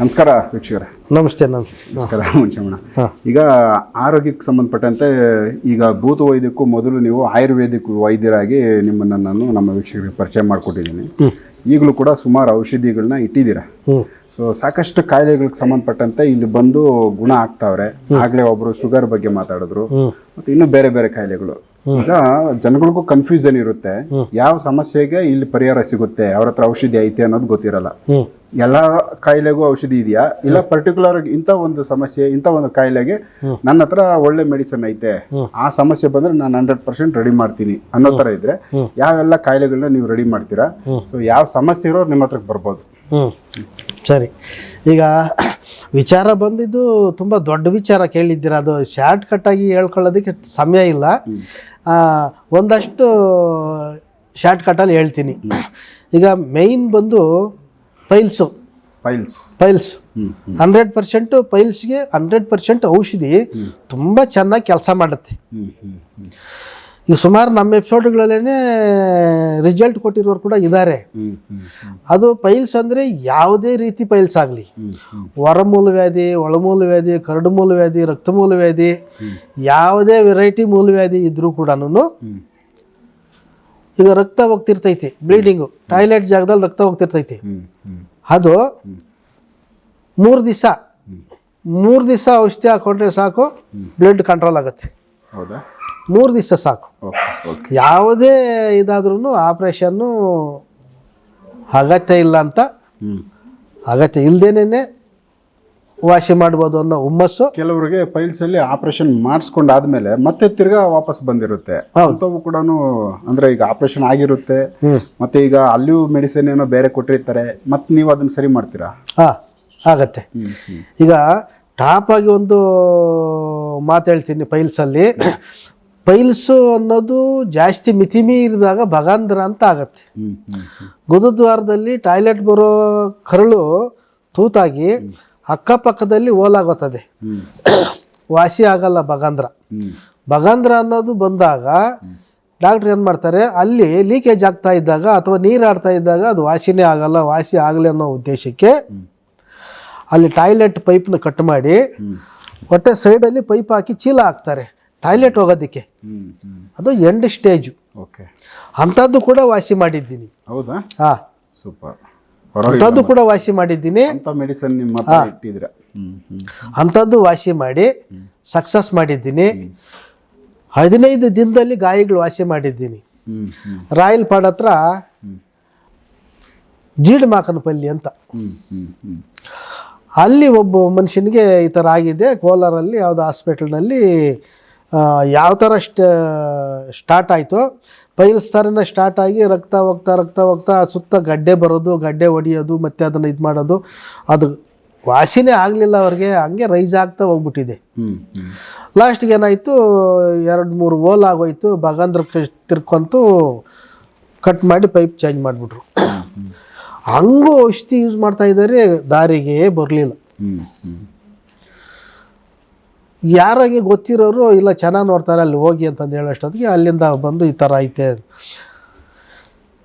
ನಮಸ್ಕಾರ ವೀಕ್ಷಕರೇ. ನಮಸ್ತೆ ನಮಸ್ತೆ. ನಮಸ್ಕಾರ ಮುಂಚೆಮಣ ಈಗ ಆರೋಗ್ಯಕ್ಕೆ ಸಂಬಂಧಪಟ್ಟಂತೆ ಈಗ ಭೂತ ವೈದ್ಯಕ್ಕೂ ಮೊದಲು ನೀವು ಆಯುರ್ವೇದಿಕ್ ವೈದ್ಯರಾಗಿ ನಿಮ್ಮನ್ನು ನಾನು ನಮ್ಮ ವೀಕ್ಷಕರಿಗೆ ಪರಿಚಯ ಮಾಡಿಕೊಟ್ಟಿದ್ದೀನಿ. ಈಗಲೂ ಕೂಡ ಸುಮಾರು ಔಷಧಿಗಳನ್ನ ಇಟ್ಟಿದ್ದೀರಾ. ಸೊ ಸಾಕಷ್ಟು ಕಾಯಿಲೆಗಳಿಗೆ ಸಂಬಂಧಪಟ್ಟಂತೆ ಇಲ್ಲಿ ಬಂದು ಗುಣ ಆಗ್ತಾವ್ರೆ. ಆಗ್ಲೇ ಒಬ್ರು ಶುಗರ್ ಬಗ್ಗೆ ಮಾತಾಡಿದ್ರು. ಮತ್ತೆ ಇನ್ನೂ ಬೇರೆ ಬೇರೆ ಕಾಯಿಲೆಗಳು. ಈಗ ಜನಗಳಿಗೂ ಕನ್ಫ್ಯೂಷನ್ ಇರುತ್ತೆ. ಯಾವ ಸಮಸ್ಯೆಗೆ ಇಲ್ಲಿ ಪರಿಹಾರ ಸಿಗುತ್ತೆ? ಅವ್ರ ಹತ್ರ ಔಷಧಿ ಐತೆ ಅನ್ನೋದು ಗೊತ್ತಿರಲ್ಲ. ಎಲ್ಲಾ ಕಾಯಿಲೆಗೂ ಔಷಧಿ ಇದೆಯಾ? ಇಲ್ಲ ಪರ್ಟಿಕ್ಯುಲರ್ ಇಂಥ ಒಂದು ಸಮಸ್ಯೆ ಇಂಥ ಒಂದು ಕಾಯಿಲೆಗೆ ನನ್ನ ಹತ್ರ ಒಳ್ಳೆ ಮೆಡಿಸನ್ ಐತೆ. ಆ ಸಮಸ್ಯೆ ಬಂದ್ರೆ ನಾನು ಹಂಡ್ರೆಡ್ ಪರ್ಸೆಂಟ್ ರೆಡಿ ಮಾಡ್ತೀನಿ ಅನ್ನೋ ತರ ಇದ್ರೆ ಯಾವೆಲ್ಲ ಕಾಯಿಲೆಗಳನ್ನ ನೀವು ರೆಡಿ ಮಾಡ್ತೀರಾ? ಸೊ ಯಾವ ಸಮಸ್ಯೆ ಇರೋರು ನಿಮ್ಮ ಹತ್ರಕ್ಕೆ ಬರ್ಬೋದು. ಸರಿ. ಈಗ ವಿಚಾರ ಬಂದಿದ್ದು ತುಂಬ ದೊಡ್ಡ ವಿಚಾರ ಕೇಳಿದ್ದೀರ. ಅದು ಶಾರ್ಟ್ ಕಟ್ ಆಗಿ ಹೇಳ್ಕೊಳ್ಳೋದಕ್ಕೆ ಸಮಯ ಇಲ್ಲ. ಒಂದಷ್ಟು ಶಾರ್ಟ್ ಕಟ್ಟಲ್ಲಿ ಹೇಳ್ತೀನಿ. ಈಗ ಮೇಯ್ನ್ ಬಂದು piles piles piles hundred percent ಪೈಲ್ಸ್ಗೆ hundred percent ಔಷಧಿ ತುಂಬ ಚೆನ್ನಾಗಿ ಕೆಲಸ ಮಾಡುತ್ತೆ. ಈಗ ಸುಮಾರು ನಮ್ಮ ಎಪಿಸೋಡ್ಗಳಲ್ಲೇ ರಿಸಲ್ಟ್ ಕೊಟ್ಟಿರೋರು ಕೂಡ ಇದ್ದಾರೆ ಅದು ಪೈಲ್ಸ್ ಅಂದರೆ ಯಾವುದೇ ರೀತಿ ಪೈಲ್ಸ್ ಆಗಲಿ. ಹೊರಮೂಲ ವ್ಯಾಧಿ ಒಳಮೂಲ ವ್ಯಾಧಿ ಕರಡು ಮೂಲ ವ್ಯಾಧಿ ರಕ್ತಮೂಲ ವ್ಯಾಧಿ ಯಾವುದೇ ವೆರೈಟಿ ಮೂಲ ವ್ಯಾಧಿ ಇದ್ದರೂ ಕೂಡ ಈಗ ರಕ್ತ ಹೋಗ್ತಿರ್ತೈತಿ ಬ್ಲೀಡಿಂಗು ಟಾಯ್ಲೆಟ್ ಜಾಗದಲ್ಲಿ ರಕ್ತ ಹೋಗ್ತಿರ್ತೈತಿ. ಅದು ಮೂರು ದಿವಸ. ಮೂರು ದಿವಸ ಔಷಧಿ ಹಾಕೊಂಡ್ರೆ ಸಾಕು ಬ್ಲಡ್ ಕಂಟ್ರೋಲ್ ಆಗುತ್ತೆ. ಹೌದಾ? ಮೂರು ದಿವಸ ಸಾಕು. ಯಾವುದೇ ಇದಾದ್ರೂ ಆಪ್ರೇಷನ್ನು ಅಗತ್ಯ ಇಲ್ಲ ಅಂತ ಅಗತ್ಯ ಇಲ್ಲದೇನೆ ವಾಸಿ ಮಾಡ್ಬೋದು ಅನ್ನೋ ಹುಮ್ಮಸ್ಸು. ಕೆಲವರಿಗೆ ಪೈಲ್ಸ್ ಅಲ್ಲಿ ಆಪರೇಷನ್ ಮಾಡಿಸ್ಕೊಂಡಾದ್ಮೇಲೆ ಮತ್ತೆ ತಿರ್ಗಾ ವಾಪಸ್ ಬಂದಿರುತ್ತೆ. ಅಂಥವು ಕೂಡ ಅಂದ್ರೆ ಈಗ ಆಪರೇಷನ್ ಆಗಿರುತ್ತೆ. ಮತ್ತೆ ಈಗ ಅಲ್ಲಿಯೂ ಮೆಡಿಸಿನ್ ಏನೋ ಬೇರೆ ಕೊಟ್ಟಿರ್ತಾರೆ. ಮತ್ತೆ ನೀವು ಅದನ್ನ ಸರಿ ಮಾಡ್ತೀರಾ? ಹಾಂ ಆಗತ್ತೆ. ಈಗ ಟಾಪ್ ಆಗಿ ಒಂದು ಮಾತು ಹೇಳ್ತೀನಿ ಪೈಲ್ಸಲ್ಲಿ ಪೈಲ್ಸು ಅನ್ನೋದು ಜಾಸ್ತಿ ಮಿತಿ ಮೀರಿದಾಗ ಭಗಾಂಧ್ರ ಅಂತ ಆಗತ್ತೆ. ಗುರುದ್ವಾರದಲ್ಲಿ ಟಾಯ್ಲೆಟ್ ಬರೋ ಕರಳು ತೂತಾಗಿ ಅಕ್ಕಪಕ್ಕದಲ್ಲಿ ಓಲಾಗುತ್ತದೆ ವಾಸಿ ಆಗಲ್ಲ ಭಗಾಂಧ್ರ ಹ್ಮ್. ಭಗಾಂಧ್ರ ಅನ್ನೋದು ಬಂದಾಗ ಡಾಕ್ಟ್ರ್ ಏನು ಮಾಡ್ತಾರೆ ಅಲ್ಲಿ ಲೀಕೇಜ್ ಆಗ್ತಾ ಇದ್ದಾಗ ಅಥವಾ ನೀರು ಆಡ್ತಾ ಇದ್ದಾಗ ಅದು ವಾಸಿನೇ ಆಗಲ್ಲ ವಾಸಿ ಆಗಲಿ ಅನ್ನೋ ಉದ್ದೇಶಕ್ಕೆ ಅಲ್ಲಿ ಟಾಯ್ಲೆಟ್ ಪೈಪ್ನ ಕಟ್ ಮಾಡಿ ಹೊಟ್ಟೆ ಸೈಡಲ್ಲಿ ಪೈಪ್ ಹಾಕಿ ಚೀಲ ಹಾಕ್ತಾರೆ. ಟಾಯ್ಲೆಟ್ ಹೋಗೋದಕ್ಕೆ. ಅದು ಎಂಡ್ ಸ್ಟೇಜು ಓಕೆ. ಅಂಥದ್ದು ಕೂಡ ವಾಸಿ ಮಾಡಿದ್ದೀನಿ. ಹೌದಾ? ಹಾಂ. ಸೂಪರ್. ಅಂಥದ್ದು ಕೂಡ ವಾಸಿ ಮಾಡಿದ್ದೀನಿ. ಅಂತ ಮೆಡಿಸಿನ್ ನಿಮ್ಮ ಇಟ್ಟಿದ್ರೆ ಅಂಥದ್ದು ವಾಸಿ ಮಾಡಿ ಸಕ್ಸಸ್ ಮಾಡಿದ್ದೀನಿ. ಹದಿನೈದು ದಿನದಲ್ಲಿ ಗಾಯಗಳು ವಾಸಿ ಮಾಡಿದ್ದೀನಿ. ರಾಯಲ್ ಪಾಡ್ ಹತ್ರ ಜೀಡ್ ಮಾಕನಪಲ್ಲಿ ಅಂತ. ಹ್ಮ್ ಹ್ಮ್ ಹ್ಮ್. ಅಲ್ಲಿ ಒಬ್ಬ ಮನುಷ್ಯನಿಗೆ ಈ ಥರ ಆಗಿದೆ. ಕೋಲಾರಲ್ಲಿ ಯಾವುದೋ ಹಾಸ್ಪಿಟಲ್ನಲ್ಲಿ ಯಾವ ಥರ ಸ್ಟ ಸ್ಟಾರ್ಟ್ ಆಯಿತು ಪೈಲ್ಸ್ತಾರಿಂದ ಸ್ಟಾರ್ಟ್ ಆಗಿ ರಕ್ತ ಹೋಗ್ತಾ ರಕ್ತ ಹೋಗ್ತಾ ಸುತ್ತ ಗಡ್ಡೆ ಬರೋದು ಗಡ್ಡೆ ಹೊಡಿಯೋದು ಮತ್ತು ಅದನ್ನು ಇದು ಮಾಡೋದು ಅದು ವಾಸಿನೇ ಆಗಲಿಲ್ಲ ಅವ್ರಿಗೆ ಹಂಗೆ ರೈಸ್ ಆಗ್ತಾ ಹೋಗ್ಬಿಟ್ಟಿದೆ. ಲಾಸ್ಟ್ಗೆ ಏನಾಯಿತು ಎರಡು ಮೂರು ಓಲ್ ಆಗೋಯ್ತು ಭಗಂದ್ರ ತಿರ್ಕೊಂತು ಕಟ್ ಮಾಡಿ ಪೈಪ್ ಚೇಂಜ್ ಮಾಡಿಬಿಟ್ರು. ಹಂಗೂ ಔಷಧಿ ಯೂಸ್ ಮಾಡ್ತಾ ಇದ್ದಾರೆ ದಾರಿಗೆ ಬರಲಿಲ್ಲ. ಯಾರಿಗೆ ಗೊತ್ತಿರೋರು ಇಲ್ಲ ಚೆನ್ನಾಗಿ ನೋಡ್ತಾರೆ ಅಲ್ಲಿ ಹೋಗಿ ಅಂತಂದು ಹೇಳೋಷ್ಟೊತ್ತಿಗೆ ಅಲ್ಲಿಂದ ಬಂದು ಈ ಥರ ಐತೆ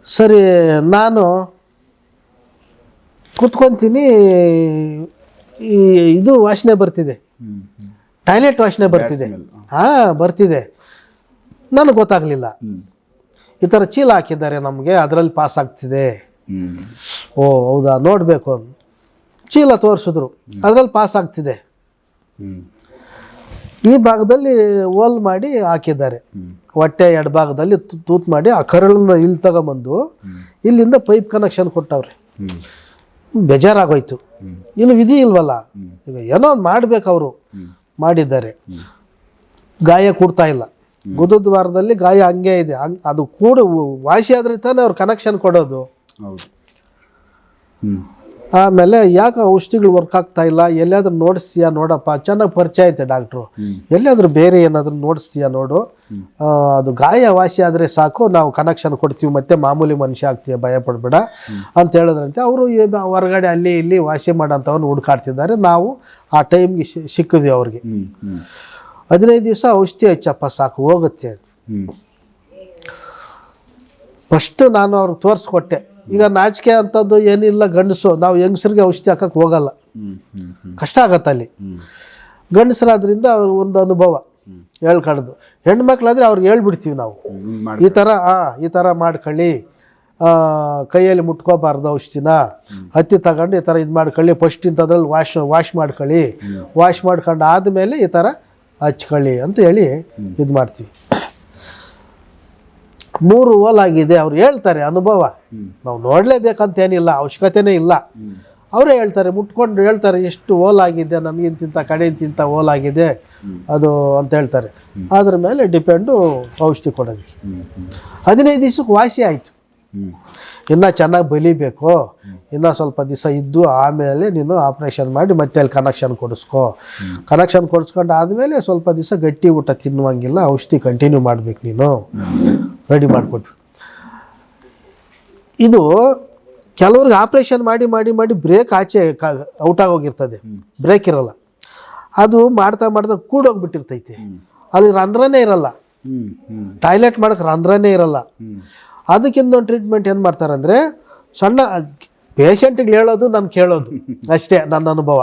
ಸರಿ ನಾನು ಕುತ್ಕೊತೀನಿ. ಈ ಇದು ವಾಸನೆ ಬರ್ತಿದೆ. ಟಾಯ್ಲೆಟ್ ವಾಸನೆ ಬರ್ತಿದೆ. ಹಾಂ. ಬರ್ತಿದೆ. ನನಗೆ ಗೊತ್ತಾಗಲಿಲ್ಲ. ಈ ಥರ ಚೀಲ ಹಾಕಿದ್ದಾರೆ ನಮಗೆ ಅದರಲ್ಲಿ ಪಾಸ್ ಆಗ್ತಿದೆ. ಓ ಹೌದಾ ನೋಡಬೇಕು. ಚೀಲ ತೋರಿಸಿದ್ರು. ಅದರಲ್ಲಿ ಪಾಸ್ ಆಗ್ತಿದೆ. ಈ ಭಾಗದಲ್ಲಿ ಹೋಲ್ ಮಾಡಿ ಹಾಕಿದ್ದಾರೆ. ಹೊಟ್ಟೆ ಎಡಭಾಗದಲ್ಲಿ ಭಾಗದಲ್ಲಿ ತೂತ್ ಮಾಡಿ ಆ ಕರಳನ್ನ ಇಲ್ಲಿ ತಗೊಂಬಂದು ಇಲ್ಲಿಂದ ಪೈಪ್ ಕನೆಕ್ಷನ್ ಕೊಟ್ಟವ್ರೆ. ಬೇಜಾರಾಗೋಯ್ತು. ಇನ್ನು ವಿಧಿ ಇಲ್ವಲ್ಲ? ಈಗ ಏನೋ ಒಂದು ಮಾಡ್ಬೇಕು ಅವರು ಮಾಡಿದ್ದಾರೆ. ಗಾಯ ಕೂಡ್ತಾ ಇಲ್ಲ. ಗುರುದ್ವಾರದಲ್ಲಿ ಗಾಯ ಹಂಗೆ ಇದೆ. ಅದು ಕೂಡ ವಾಸಿ ಆದ್ರೆ ತಾನೇ ಅವ್ರು ಕನೆಕ್ಷನ್ ಕೊಡೋದು. ಆಮೇಲೆ ಯಾಕೆ ಔಷಧಿಗಳು ವರ್ಕ್ ಆಗ್ತಾ ಇಲ್ಲ? ಎಲ್ಲಿಯಾದ್ರೂ ನೋಡಿಸ್ತೀಯಾ ನೋಡಪ್ಪ? ಚೆನ್ನಾಗಿ ಪರಿಚಯ ಐತೆ ಡಾಕ್ಟ್ರು. ಎಲ್ಲಿಯಾದ್ರೂ ಬೇರೆ ಏನಾದರೂ ನೋಡಿಸ್ತೀಯಾ ನೋಡು. ಅದು ಗಾಯ ವಾಸಿ ಆದರೆ ಸಾಕು. ನಾವು ಕನೆಕ್ಷನ್ ಕೊಡ್ತೀವಿ ಮತ್ತೆ ಮಾಮೂಲಿ ಮನುಷ್ಯ ಆಗ್ತೀಯ ಭಯ ಪಡಬೇಡ ಅಂತ ಹೇಳಿದ್ರಂತೆ. ಅವರು ಹೊರಗಡೆ ಅಲ್ಲಿ ಇಲ್ಲಿ ವಾಸಿ ಮಾಡೋಂಥವ್ರು ಹುಡುಕಾಡ್ತಿದ್ದಾರೆ. ನಾವು ಆ ಟೈಮ್ಗೆ ಸಿಕ್ಕಿದ್ವಿ ಅವ್ರಿಗೆ. ಹದಿನೈದು ದಿವಸ ಔಷಧಿ ಹಚ್ಚಪ್ಪ ಸಾಕು ಹೋಗುತ್ತೆ ಫಸ್ಟ್ ನಾನು ಅವ್ರಿಗೆ ತೋರಿಸ್ಕೊಟ್ಟೆ. ಈಗ ನಾಚಿಕೆ ಅಂತದ್ದು ಏನಿಲ್ಲ ಗಂಡಸು ನಾವು ಹೆಂಗಸರಿಗೆ ಔಷಧಿ ಹಾಕಕ್ಕೆ ಹೋಗಲ್ಲ. ಕಷ್ಟ ಆಗತ್ತೆ ಅಲ್ಲಿ. ಗಂಡಸರಾದ್ರಿಂದ ಅವ್ರ ಒಂದು ಅನುಭವ ಹೇಳ್ಕಡ್ದು ಹೆಣ್ಮಕ್ಳಾದ್ರೆ ಅವ್ರಿಗೆ ಹೇಳ್ಬಿಡ್ತೀವಿ ನಾವು. ಈ ಥರ ಹಾಂ ಈ ಥರ ಮಾಡ್ಕೊಳ್ಳಿ. ಆ, ಕೈಯಲ್ಲಿ ಮುಟ್ಕೋಬಾರ್ದು ಔಷಧಿನ. ಹತ್ತಿ ತಗೊಂಡು ಈ ಥರ ಇದು ಮಾಡ್ಕೊಳ್ಳಿ. ಫಸ್ಟ್ ಇಂಥದ್ರಲ್ಲಿ ವಾಶ್ ವಾಶ್ ಮಾಡ್ಕೊಳ್ಳಿ. ವಾಶ್ ಮಾಡ್ಕೊಂಡು ಆದಮೇಲೆ ಈ ಥರ ಹಚ್ಕೊಳ್ಳಿ ಅಂತ ಹೇಳಿ ಇದು ಮಾಡ್ತೀವಿ. ಮೂರು ಓಲಾಗಿದೆ ಅವ್ರು ಹೇಳ್ತಾರೆ ಅನುಭವ. ನಾವು ನೋಡಲೇಬೇಕಂತೇನಿಲ್ಲ ಅವಶ್ಯಕತೆನೇ ಇಲ್ಲ. ಅವರೇ ಹೇಳ್ತಾರೆ ಮುಟ್ಕೊಂಡು ಹೇಳ್ತಾರೆ ಎಷ್ಟು ಓಲಾಗಿದೆ ನನಗಿಂತಿಂತ ಕಡೆಯಿಂತಿಂತ ಓಲಾಗಿದೆ ಅದು ಅಂತ ಹೇಳ್ತಾರೆ. ಅದ್ರ ಮೇಲೆ ಡಿಪೆಂಡು ಔಷಧಿ ಹ್ಮ್ ಹದಿನೈದು ದಿವ್ಸಕ್ಕೆ ವಾಸಿ ಆಯಿತು. ಇನ್ನೂ ಚೆನ್ನಾಗಿ ಬಲಿಬೇಕು ಇನ್ನೂ ಸ್ವಲ್ಪ ದಿವಸ ಇದ್ದು ಆಮೇಲೆ ನೀನು ಆಪ್ರೇಷನ್ ಮಾಡಿ ಮತ್ತೆ ಅಲ್ಲಿ ಕನೆಕ್ಷನ್ ಕೊಡಿಸ್ಕೊ. ಕನೆಕ್ಷನ್ ಕೊಡಿಸ್ಕೊಂಡು ಆದಮೇಲೆ ಸ್ವಲ್ಪ ದಿವಸ ಗಟ್ಟಿ ಊಟ ತಿನ್ನುವಂಗಿಲ್ಲ ಔಷಧಿ ಕಂಟಿನ್ಯೂ ಮಾಡಬೇಕು ನೀನು. ರೆಡಿ ಮಾಡಿಕೊಟ್ರು. ಇದು ಕೆಲವ್ರಿಗೆ ಆಪ್ರೇಷನ್ ಮಾಡಿ ಮಾಡಿ ಮಾಡಿ ಬ್ರೇಕ್ ಆಚೆ ಔಟ್ ಆಗೋಗಿರ್ತದೆ. ಬ್ರೇಕ್ ಇರಲ್ಲ. ಅದು ಮಾಡ್ತಾ ಮಾಡ್ತಾ ಕೂಡೋಗ್ಬಿಟ್ಟಿರ್ತೈತಿ. ಅಲ್ಲಿ ರಂಧ್ರನೇ ಇರಲ್ಲ. ಟಾಯ್ಲೆಟ್ ಮಾಡೋಕೆ ರಂಧ್ರನೇ ಇರಲ್ಲ. ಅದಕ್ಕಿಂತ ಒಂದು ಟ್ರೀಟ್ಮೆಂಟ್ ಏನು ಮಾಡ್ತಾರೆ ಅಂದರೆ ಸಣ್ಣ ಪೇಷಂಟಿಗೆ ಹೇಳೋದು ನಾನು ಕೇಳೋದು. ಅಷ್ಟೇ ನನ್ನ ಅನುಭವ.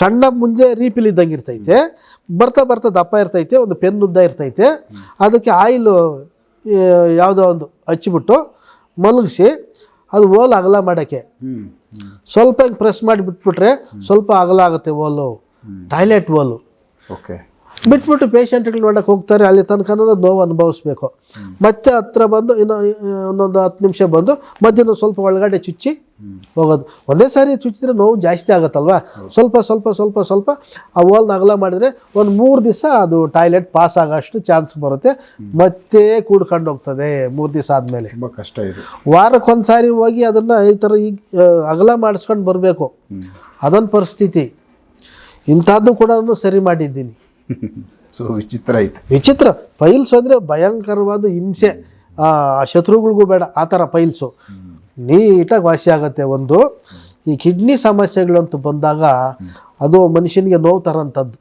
ಸಣ್ಣ ಮುಂಜೆ ರೀಪಿಲ್ ಇದ್ದಂಗೆ ಇರ್ತೈತೆ ಬರ್ತಾ ಬರ್ತಾ ದಪ್ಪ ಇರ್ತೈತೆ ಒಂದು ಪೆನ್ ಉದ್ದ ಇರ್ತೈತೆ ಅದಕ್ಕೆ ಆಯಿಲು ಯಾವುದೋ ಒಂದು ಹಚ್ಚಿಬಿಟ್ಟು ಮಲಗಿಸಿ ಅದು ಓಲ್ ಅಗಲ ಮಾಡೋಕ್ಕೆ. ಸ್ವಲ್ಪ ಹಿಂಗೆ ಪ್ರೆಸ್ ಮಾಡಿ ಬಿಟ್ಬಿಟ್ರೆ ಸ್ವಲ್ಪ ಅಗಲ ಆಗುತ್ತೆ ಓಲು. ಟಾಯ್ಲೆಟ್ ಓಲು. ಓಕೆ. ಬಿಟ್ಬಿಟ್ಟು ಪೇಷಂಟ್ಗಳು ನೋಡೋಕೆ ಹೋಗ್ತಾರೆ ಅಲ್ಲಿ ತನಕ ನೋವು ಅನುಭವಿಸ್ಬೇಕು. ಮತ್ತೆ ಹತ್ರ ಬಂದು ಇನ್ನೂ ಇನ್ನೊಂದು ಹತ್ತು ನಿಮಿಷ ಬಂದು ಮಧ್ಯಾಹ್ನ ಸ್ವಲ್ಪ ಒಳಗಡೆ ಚುಚ್ಚಿ ಹೋಗೋದು. ಒಂದೇ ಸಾರಿ ಚುಚ್ಚಿದ್ರೆ ನೋವು ಜಾಸ್ತಿ ಆಗುತ್ತಲ್ವಾ? ಸ್ವಲ್ಪ ಸ್ವಲ್ಪ ಸ್ವಲ್ಪ ಸ್ವಲ್ಪ ಆ ಓಲ್ನ ಅಗಲ ಮಾಡಿದರೆ ಒಂದು ಮೂರು ದಿವಸ ಅದು ಟಾಯ್ಲೆಟ್ ಪಾಸ್ ಆಗೋಷ್ಟು ಚಾನ್ಸ್ ಬರುತ್ತೆ. ಮತ್ತೆ ಕೂಡ್ಕೊಂಡು ಹೋಗ್ತದೆ ಮೂರು ದಿವಸ ಆದಮೇಲೆ. ತುಂಬ ಕಷ್ಟ ಇದೆ. ವಾರಕ್ಕೊಂದು ಸಾರಿ ಹೋಗಿ ಅದನ್ನು ಈ ಥರ ಈಗ ಅಗಲ ಮಾಡಿಸ್ಕೊಂಡು ಬರಬೇಕು. ಅದೊಂದು ಪರಿಸ್ಥಿತಿ. ಇಂಥದ್ದು ಕೂಡ ಸರಿ ಮಾಡಿದ್ದೀನಿ. ಸೊ ವಿಚಿತ್ರ ಐತೆ. ವಿಚಿತ್ರ. ಪೈಲ್ಸ್ ಅಂದರೆ ಭಯಂಕರವಾದ ಹಿಂಸೆ. ಆ ಶತ್ರುಗಳಿಗೂ ಬೇಡ. ಆ ಥರ ಪೈಲ್ಸು. ನೀಟಾಗಿ ವಾಸಿ ಆಗುತ್ತೆ ಒಂದು. ಈ ಕಿಡ್ನಿ ಸಮಸ್ಯೆಗಳಂತೂ ಬಂದಾಗ ಅದು ಮನುಷ್ಯನಿಗೆ ನೋವು ತರೋಂಥದ್ದು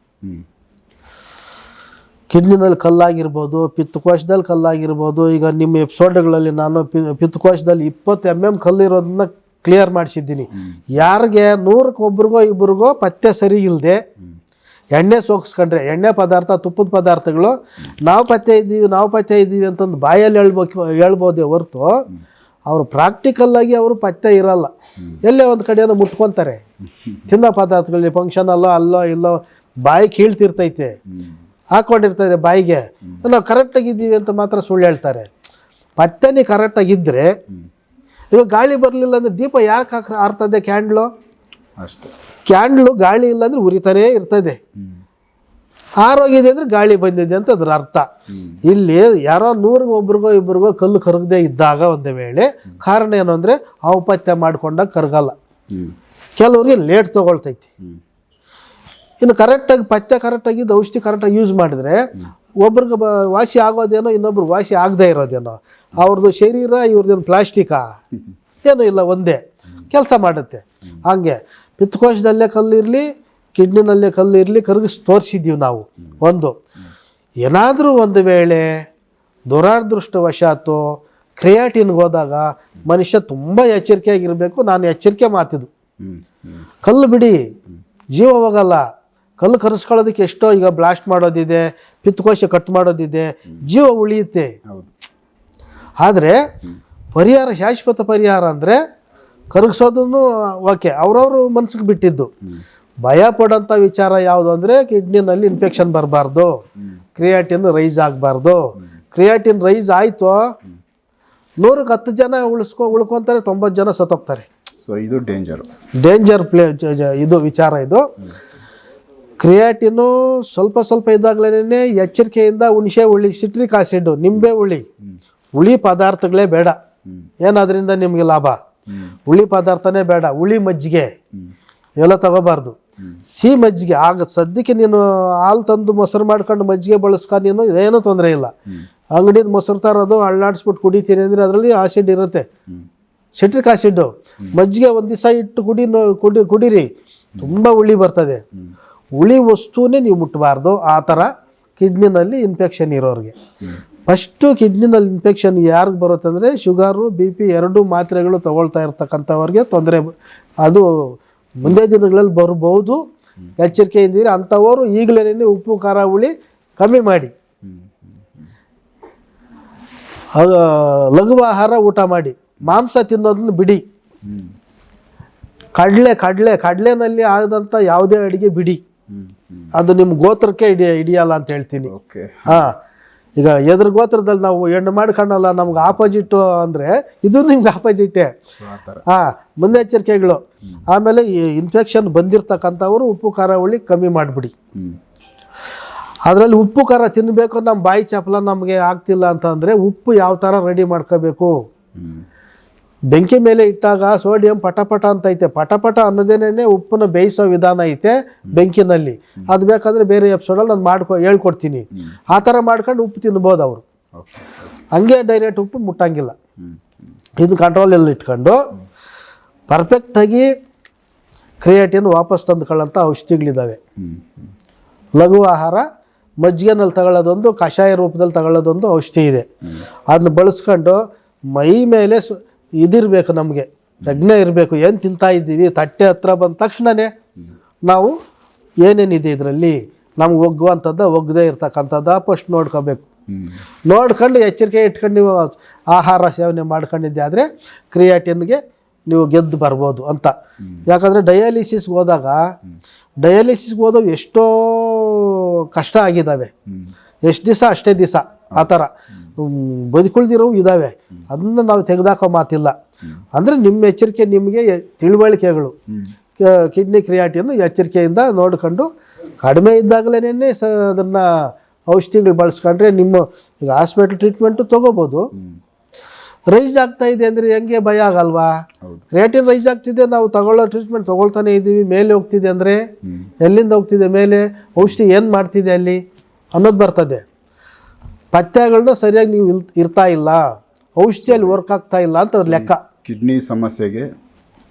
ಕಿಡ್ನಿನಲ್ಲಿ ಕಲ್ಲಾಗಿರ್ಬೋದು ಪಿತ್ತಕೋಶದಲ್ಲಿ ಕಲ್ಲಾಗಿರ್ಬೋದು ಈಗ ನಿಮ್ಮ ಎಪಿಸೋಡ್ಗಳಲ್ಲಿ ನಾನು ಪಿತ್ತಕೋಶದಲ್ಲಿ ಇಪ್ಪತ್ತು ಎಂ ಎಂ ಕಲ್ಲಿರೋದನ್ನ ಕ್ಲಿಯರ್ ಮಾಡಿಸಿದ್ದೀನಿ. ಯಾರಿಗೆ? ನೂರಕ್ಕೆ ಒಬ್ರಿಗೋ ಇಬ್ರಿಗೋ ಪತ್ತೆ ಸರಿ ಇಲ್ಲದೆ ಎಣ್ಣೆ ಸೋಗಿಸ್ಕೊಂಡ್ರೆ ಎಣ್ಣೆ ಪದಾರ್ಥ ತುಪ್ಪದ ಪದಾರ್ಥಗಳು ನಾವು ಪಥ್ಯ ಇದ್ದೀವಿ ನಾವು ಪಥ್ಯ ಇದ್ದೀವಿ ಅಂತಂದು ಬಾಯಲ್ಲಿ ಹೇಳ್ಬೇಕು ಹೇಳ್ಬೋದೇ ಹೊರ್ತು ಅವರು ಪ್ರಾಕ್ಟಿಕಲ್ಲಾಗಿ ಅವರು ಪತ್ತೆ ಇರಲ್ಲ. ಎಲ್ಲೇ ಒಂದು ಕಡೆಯನ್ನು ಮುಟ್ಕೊತಾರೆ. ತಿನ್ನೋ ಪದಾರ್ಥಗಳಲ್ಲಿ ಫಂಕ್ಷನ್ ಅಲ್ಲೋ ಅಲ್ಲೋ ಇಲ್ಲೋ ಬಾಯಿ ಕೀಳ್ತಿರ್ತೈತೆ. ಹಾಕ್ಕೊಂಡಿರ್ತದೆ ಬಾಯಿಗೆ. ನಾವು ಕರೆಕ್ಟಾಗಿದ್ದೀವಿ ಅಂತ ಮಾತ್ರ ಸುಳ್ಳು ಹೇಳ್ತಾರೆ. ಪತ್ತೆನೇ ಕರೆಕ್ಟಾಗಿದ್ದರೆ ಇವಾಗ ಗಾಳಿ ಬರಲಿಲ್ಲ ಅಂದರೆ ದೀಪ ಯಾಕೆ ಹಾಕ್ ಆರ್ತದೆ? ಕ್ಯಾಂಡ್ಲು ಅಷ್ಟೇ. ಕ್ಯಾಂಡ್ಲು ಗಾಳಿ ಇಲ್ಲ ಅಂದರೆ ಉರಿತಾನೇ ಇರ್ತದೆ. ಆರೋಗಿದೆ ಅಂದರೆ ಗಾಳಿ ಬಂದಿದೆ ಅಂತ ಅದ್ರ ಅರ್ಥ. ಇಲ್ಲಿ ಯಾರೋ ನೂರಿಗೆ ಒಬ್ರಿಗೋ ಇಬ್ರಿಗೋ ಕಲ್ಲು ಕರಗದೇ ಇದ್ದಾಗ ಒಂದು ವೇಳೆ ಕಾರಣ ಏನು ಅಂದರೆ ಔಪತ್ಯ ಮಾಡ್ಕೊಂಡಾಗ ಕರಗಲ್ಲ. ಕೆಲವ್ರಿಗೆ ಲೇಟ್ ತೊಗೊಳ್ತೈತಿ. ಇನ್ನು ಕರೆಕ್ಟಾಗಿ ಪಥ್ಯ ಕರೆಕ್ಟಾಗಿದ್ದು ಔಷಧಿ ಕರೆಕ್ಟಾಗಿ ಯೂಸ್ ಮಾಡಿದ್ರೆ ಒಬ್ರಿಗೆ ಬ ವಾಸಿ ಆಗೋದೇನೋ ಇನ್ನೊಬ್ರು ವಾಸಿ ಆಗದೇ ಇರೋದೇನೋ ಅವ್ರದ್ದು ಶರೀರ ಇವ್ರದ್ದೇನು ಪ್ಲಾಸ್ಟಿಕಾ ಏನೂ ಇಲ್ಲ ಒಂದೇ. ಕೆಲಸ ಮಾಡುತ್ತೆ. ಹಂಗೆ. ಪಿತ್ತಕೋಶದಲ್ಲೇ ಕಲ್ಲಿರಲಿ ಕಿಡ್ನಿನಲ್ಲೇ ಇರಲಿ ಕರಗಿಸಿ ತೋರಿಸಿದ್ದೀವಿ ನಾವು. ಒಂದು. ಏನಾದರೂ ಒಂದು ವೇಳೆ ದುರಾದೃಷ್ಟವಶಾತು ಕ್ರಿಯಾಟಿನ್ಗೆ ಹೋದಾಗ ಮನುಷ್ಯ ತುಂಬ ಎಚ್ಚರಿಕೆಯಾಗಿರಬೇಕು ನಾನು ಎಚ್ಚರಿಕೆ ಮಾತಿದ್ದು ಕಲ್ಲು ಬಿಡಿ. ಜೀವ ಹೋಗಲ್ಲ. ಕಲ್ಲು ಕರೆಸ್ಕೊಳ್ಳೋದಕ್ಕೆ ಎಷ್ಟೋ ಈಗ ಬ್ಲಾಸ್ಟ್ ಮಾಡೋದಿದೆ ಪಿತ್ತಕೋಶ ಕಟ್ ಮಾಡೋದಿದೆ ಜೀವ ಉಳಿಯುತ್ತೆ. ಆದರೆ ಪರಿಹಾರ ಶಾಶ್ವತ ಪರಿಹಾರ ಅಂದರೆ ಕರಗಿಸೋದನ್ನು ಓಕೆ ಅವ್ರವ್ರ ಮನಸ್ಸಿಗೆ ಬಿಟ್ಟಿದ್ದು. ಭಯ ಪಡೋಂಥ ವಿಚಾರ ಯಾವುದು ಅಂದರೆ ಕಿಡ್ನಿನಲ್ಲಿ ಇನ್ಫೆಕ್ಷನ್ ಬರಬಾರ್ದು. ಕ್ರಿಯಾಟಿನ್ ರೈಸ್ ಆಗಬಾರ್ದು. ಕ್ರಿಯಾಟಿನ್ ರೈಸ್ ಆಯಿತು. ನೂರಕ್ಕೆ ಹತ್ತು ಜನ ಉಳಿಸ್ಕೊ ಉಳ್ಕೊತಾರೆ ತೊಂಬತ್ತು ಜನ ಸತ್ತೋಗ್ತಾರೆ. ಸೊ ಇದು ಡೇಂಜರ್ ಡೇಂಜರ್ ಪ್ಲೇ ಇದು ವಿಚಾರ ಇದು. ಕ್ರಿಯಾಟಿನು ಸ್ವಲ್ಪ ಸ್ವಲ್ಪ ಇದ್ದಾಗಲೇ ಎಚ್ಚರಿಕೆಯಿಂದ ಹುಣಸೆ ಹುಳಿ ಸಿಟ್ರಿಕ್ ಆಸಿಡ್ ನಿಂಬೆ ಹುಳಿ. ಹುಳಿ ಪದಾರ್ಥಗಳೇ ಬೇಡ. ಏನಾದ್ರಿಂದ ನಿಮಗೆ ಲಾಭ? ಹುಳಿ ಪದಾರ್ಥನೇ ಬೇಡ. ಹುಳಿ ಮಜ್ಜಿಗೆ. ಎಲ್ಲ ತಗೋಬಾರ್ದು. ಸಿಹಿ ಮಜ್ಜಿಗೆ ಆಗ ಸದ್ಯಕ್ಕೆ ನೀನು ಹಾಲು ತಂದು ಮೊಸರು ಮಾಡ್ಕೊಂಡು ಮಜ್ಜಿಗೆ ಬಳಸ್ಕೊ ನೀನು ಏನೂ ತೊಂದರೆ ಇಲ್ಲ. ಅಂಗಡಿದ ಮೊಸರು ತರೋದು ಅಳ್ಳಾಡಿಸ್ಬಿಟ್ಟು ಕುಡಿತೀನಿ ಅಂದರೆ ಅದರಲ್ಲಿ ಆಸಿಡ್ ಇರುತ್ತೆ. ಸಿಟ್ರಿಕ್ ಆಸಿಡ್ಡು ಮಜ್ಜಿಗೆ ಒಂದು ದಿವಸ ಇಟ್ಟು ಕುಡಿ ಕುಡಿ ಕುಡೀರಿ. ತುಂಬ ಹುಳಿ ಬರ್ತದೆ. ಹುಳಿ ವಸ್ತುವೇ ನೀವು ಮುಟ್ಟಬಾರ್ದು ಆ ಥರ ಕಿಡ್ನಿನಲ್ಲಿ ಇನ್ಫೆಕ್ಷನ್ ಇರೋರಿಗೆ. ಫಸ್ಟು ಕಿಡ್ನಿನಲ್ಲಿ ಇನ್ಫೆಕ್ಷನ್ ಯಾರಿಗೆ ಬರುತ್ತೆ ಅಂದರೆ ಶುಗರು ಬಿ ಪಿ ಎರಡು ಮಾತ್ರೆಗಳು ತಗೊಳ್ತಾ ಇರ್ತಕ್ಕಂಥವ್ರಿಗೆ ತೊಂದರೆ ಅದು ಮುಂದೆ ದಿನಗಳಲ್ಲಿ ಬರಬಹುದು. ಎಚ್ಚರಿಕೆಯಿಂದಿರಿ ಅಂಥವರು ಈಗಲೇ ಉಪ್ಪು ಖಾರ ಹುಳಿ ಕಮ್ಮಿ ಮಾಡಿ. ಲಘು ಆಹಾರ ಊಟ ಮಾಡಿ. ಮಾಂಸ ತಿನ್ನೋದನ್ನ ಬಿಡಿ. ಕಡಲೆ ಕಡಲೆ ಕಡಲೆನಲ್ಲಿ ಆದಂಥ ಯಾವುದೇ ಅಡಿಗೆ ಬಿಡಿ. ಅದು ನಿಮ್ಮ ಗೋತ್ರಕ್ಕೆ ಹಿಡಿಯ ಹಿಡಿಯಲ್ಲ ಅಂತ ಹೇಳ್ತೀನಿ. ಓಕೆ ಹಾ. ಈಗ ಎದುರು ಗೋತ್ರದಲ್ಲಿ ನಾವು ಹೆಣ್ಣು ಮಾಡ್ಕೊಂಡಲ್ಲ ನಮ್ಗೆ ಆಪೋಸಿಟ್ ಅಂದ್ರೆ ಇದು ನಿಮ್ಗೆ ಆಪೋಸಿಟ್ಟೇ ಹಾಂ ಮುನ್ನೆಚ್ಚರಿಕೆಗಳು. ಆಮೇಲೆ ಈ ಇನ್ಫೆಕ್ಷನ್ ಬಂದಿರತಕ್ಕಂಥವ್ರು ಉಪ್ಪು ಖಾರ ಹುಳಿ ಕಮ್ಮಿ ಮಾಡಿಬಿಡಿ. ಅದರಲ್ಲಿ ಉಪ್ಪು ಖಾರ ತಿನ್ನಬೇಕು ನಮ್ಮ ಬಾಯಿ ಚಪಲ ನಮಗೆ ಆಗ್ತಿಲ್ಲ ಅಂತಂದರೆ ಉಪ್ಪು ಯಾವ ಥರ ರೆಡಿ ಮಾಡ್ಕೋಬೇಕು? ಬೆಂಕಿ ಮೇಲೆ ಇಟ್ಟಾಗ ಸೋಡಿಯಂ ಪಟಪಟ ಅಂತ ಐತೆ. ಪಟಪಟ ಅನ್ನೋದೇನೇ ಉಪ್ಪನ್ನ ಬೇಯಿಸೋ ವಿಧಾನ ಐತೆ ಬೆಂಕಿನಲ್ಲಿ. ಅದು ಬೇಕಾದ್ರೆ ಬೇರೆ ಎಪಿಸೋಡಲ್ಲಿ ನಾನು ಮಾಡ್ಕೊ, ಹೇಳ್ಕೊಡ್ತೀನಿ. ಆ ಥರ ಮಾಡ್ಕೊಂಡು ಉಪ್ಪು ತಿನ್ಬೋದು ಅವರು. ಹಂಗೆ ಡೈರೆಕ್ಟ್ ಉಪ್ಪು ಮುಟ್ಟಂಗಿಲ್ಲ. ಇದು ಕಂಟ್ರೋಲ್ ಕಂಟ್ರೋಲಲ್ಲಿ ಇಟ್ಕೊಂಡು ಪರ್ಫೆಕ್ಟಾಗಿ ಕ್ರಿಯೇಟಿನ್ ವಾಪಸ್ ತಂದುಕೊಳ್ಳೋಂಥ ಔಷಧಿಗಳಿದ್ದಾವೆ ಲಘು ಆಹಾರ, ಮಜ್ಜಿಗೆನಲ್ಲಿ ತಗೊಳ್ಳೋದೊಂದು, ಕಷಾಯ ರೂಪದಲ್ಲಿ ತಗೊಳ್ಳೋದೊಂದು ಔಷಧಿ ಇದೆ. ಅದನ್ನ ಬಳಸ್ಕೊಂಡು ಮೈ ಮೇಲೆ ಇದಿರಬೇಕು ನಮಗೆ. ಪ್ರಜ್ಞೆ ಇರಬೇಕು. ಏನು ತಿಂತಾ ಇದ್ದೀವಿ ತಟ್ಟೆ ಹತ್ರ ಬಂದ ತಕ್ಷಣವೇ ನಾವು ಏನೇನಿದೆ ಇದರಲ್ಲಿ? ನಮ್ಗೆ ಒಗ್ಗುವಂಥದ್ದು ಒಗ್ಗದೇ ಇರ್ತಕ್ಕಂಥದ್ದು ಫಸ್ಟ್ ನೋಡ್ಕೋಬೇಕು. ನೋಡ್ಕೊಂಡು ಎಚ್ಚರಿಕೆ ಇಟ್ಕೊಂಡು ನೀವು ಆಹಾರ ಸೇವನೆ ಮಾಡ್ಕೊಂಡಿದ್ದೆ ಆದರೆ ಕ್ರಿಯಾಟಿನ್ಗೆ ನೀವು ಗೆದ್ದು ಬರ್ಬೋದು ಅಂತ. ಯಾಕಂದರೆ ಡಯಾಲಿಸಿಸ್ಗೆ ಹೋದಾಗ ಡಯಾಲಿಸಿಸ್ಗೆ ಹೋದಾಗ ಎಷ್ಟೋ ಕಷ್ಟ ಆಗಿದ್ದಾವೆ. ಎಷ್ಟು ದಿವಸ ಅಷ್ಟೇ ದಿವಸ ಆ ಥರ ಬದುಕುಳ್ದಿರೋ ಇದ್ದಾವೆ ಅದನ್ನ ನಾವು ತೆಗೆದಾಕೋ ಮಾತಿಲ್ಲ. ಅಂದರೆ ನಿಮ್ಮ ಎಚ್ಚರಿಕೆ ನಿಮಗೆ ತಿಳುವಳಿಕೆಗಳು. ಕಿಡ್ನಿ ಕ್ರಿಯಾಟಿಯನ್ನು ಎಚ್ಚರಿಕೆಯಿಂದ ನೋಡ್ಕೊಂಡು ಕಡಿಮೆ ಇದ್ದಾಗಲೇ ಸ ಅದನ್ನು ಔಷಧಿಗಳು ಬಳಸ್ಕೊಂಡ್ರೆ ನಿಮ್ಮ ಈಗ ಹಾಸ್ಪಿಟ್ಲ್ ಟ್ರೀಟ್ಮೆಂಟು ತೊಗೋಬೋದು. ರೈಸ್ ಆಗ್ತಾ ಇದೆ ಅಂದರೆ ಹೆಂಗೆ ಭಯ ಆಗಲ್ವಾ? ಕ್ರಿಯಾಟಿನ್ ರೈಸ್ ಆಗ್ತಿದೆ ನಾವು ತಗೊಳ್ಳೋ ಟ್ರೀಟ್ಮೆಂಟ್ ತೊಗೊಳ್ತಾನೆ ಇದ್ದೀವಿ ಮೇಲೆ ಹೋಗ್ತಿದೆ ಅಂದರೆ ಎಲ್ಲಿಂದ ಹೋಗ್ತಿದೆ ಮೇಲೆ ಔಷಧಿ ಏನು ಮಾಡ್ತಿದೆ ಅಲ್ಲಿ ಅನ್ನೋದು ಬರ್ತದೆ. ಪಥ್ಯಗಳನ್ನ ಸರಿಯಾಗಿ ನೀವು ಇಲ್ ಇರ್ತಾ ಇಲ್ಲ. ಔಷಧಿಯಲ್ಲಿ ವರ್ಕ್ ಆಗ್ತಾ ಇಲ್ಲ ಅಂತ ಅದ್ರ ಲೆಕ್ಕ. ಕಿಡ್ನಿ ಸಮಸ್ಯೆಗೆ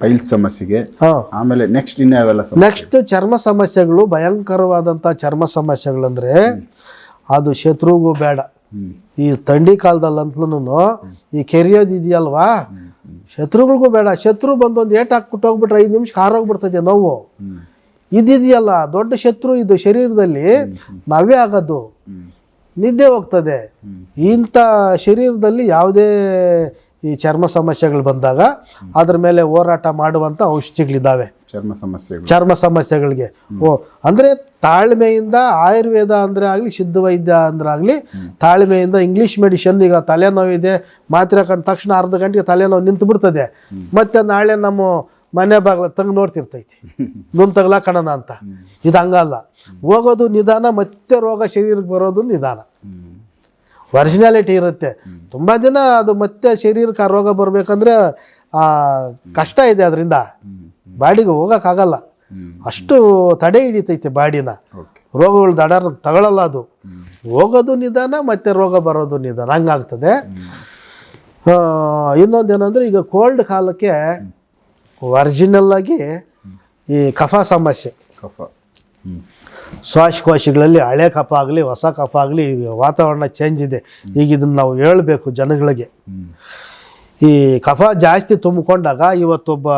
ಪೈಲ್ಸ್ ಸಮಸ್ಯೆಗೆ ಹಾಂ. ಆಮೇಲೆ ನೆಕ್ಸ್ಟ್ ಸಮಸ್ಯೆ? ನೆಕ್ಸ್ಟ್ ಚರ್ಮ ಸಮಸ್ಯೆಗಳು ಭಯಂಕರವಾದಂಥ ಚರ್ಮ ಸಮಸ್ಯೆಗಳಂದ್ರೆ ಅದು ಶತ್ರುಗೂ ಬೇಡ. ಹ್ಮ್. ಈ ಥಂಡಿ ಕಾಲದಲ್ಲಂತಲೂ ಈ ಕೆರೆಯೋದು ಇದೆಯಲ್ವಾ? ಶತ್ರುಗಳಿಗೂ ಬೇಡ. ಶತ್ರು ಬಂದು ಒಂದು ಏಟ್ ಹಾಕ್ಬಿಟ್ಟು ಹೋಗ್ಬಿಟ್ರೆ ಐದು ನಿಮಿಷ ಹಾರೋಗ್ಬಿಡ್ತದೆ ನೋವು. ಹ್ಮ್. ಇದಿದೆಯಲ್ಲ ದೊಡ್ಡ ಶತ್ರು ಇದು ಶರೀರದಲ್ಲಿ ನಾವೇ ಆಗೋದು. ಹ್ಮ್. ನಿದ್ದೆ ಹೋಗ್ತದೆ. ಇಂಥ ಶರೀರದಲ್ಲಿ ಯಾವುದೇ ಈ ಚರ್ಮ ಸಮಸ್ಯೆಗಳು ಬಂದಾಗ ಅದ್ರ ಮೇಲೆ ಹೋರಾಟ ಮಾಡುವಂಥ ಔಷಧಿಗಳಿದ್ದಾವೆ. ಚರ್ಮ ಸಮಸ್ಯೆ ಚರ್ಮ ಸಮಸ್ಯೆಗಳಿಗೆ. ಓ ಅಂದರೆ ತಾಳ್ಮೆಯಿಂದ ಆಯುರ್ವೇದ ಅಂದರೆ ಆಗಲಿ ಸಿದ್ಧ ವೈದ್ಯ ಅಂದ್ರೆ ಆಗಲಿ ತಾಳ್ಮೆಯಿಂದ ಇಂಗ್ಲೀಷ್ ಮೆಡಿಷನ್ ಈಗ ತಲೆನೋವಿದೆ ಮಾತ್ರೆ ಕಂಡ ತಕ್ಷಣ ಅರ್ಧ ಗಂಟೆಗೆ ತಲೆನೋವು ನಿಂತು ಬಿಡ್ತದೆ ಮತ್ತೆ ನಾಳೆ ನಮ್ಮ ಮನೆ ಬಾಗ್ಲ ತಂಗ್ ನೋಡ್ತಿರ್ತೈತಿ. ನುನ್ ತಗ್ಲಾಕಣ ಅಂತ. ಇದು ಹಂಗಲ್ಲ. ಹೋಗೋದು ನಿಧಾನ ಮತ್ತೆ ರೋಗ ಶರೀರಕ್ಕೆ ಬರೋದು ನಿಧಾನ. ಒರಿಜಿನಾಲಿಟಿ ಇರುತ್ತೆ. ತುಂಬ ದಿನ ಅದು ಮತ್ತೆ ಶರೀರಕ್ಕೆ ಆ ರೋಗ ಬರಬೇಕಂದ್ರೆ ಕಷ್ಟ ಇದೆ ಅದರಿಂದ. ಬಾಡಿಗೆ ಹೋಗೋಕ್ಕಾಗಲ್ಲ. ಆಗಲ್ಲ ಅಷ್ಟು ತಡೆ ಹಿಡಿತೈತೆ ಬಾಡಿನ. ರೋಗಗಳು ದಡ ತಗೊಳ್ಳಲ್ಲ ಅದು. ಹೋಗೋದು ನಿಧಾನ ಮತ್ತೆ ರೋಗ ಬರೋದು ನಿಧಾನ. ಹಂಗಾಗ್ತದೆ. ಇನ್ನೊಂದೇನಂದ್ರೆ ಈಗ ಕೋಲ್ಡ್ ಕಾಲಕ್ಕೆ ಒರಿಜಿನಲ್ ಆಗಿ ಈ ಕಫ ಸಮಸ್ಯೆ. ಕಫ. ಶ್ವಾಸಕೋಶಗಳಲ್ಲಿ ಹಳೆ ಕಫ ಆಗಲಿ ಹೊಸ ಕಫ ಆಗಲಿ ವಾತಾವರಣ ಚೇಂಜ್ ಇದೆ. ಈಗ ಇದನ್ನು ನಾವು ಹೇಳಬೇಕು ಜನಗಳಿಗೆ. ಈ ಕಫ ಜಾಸ್ತಿ ತುಂಬಿಕೊಂಡಾಗ ಇವತ್ತೊಬ್ಬ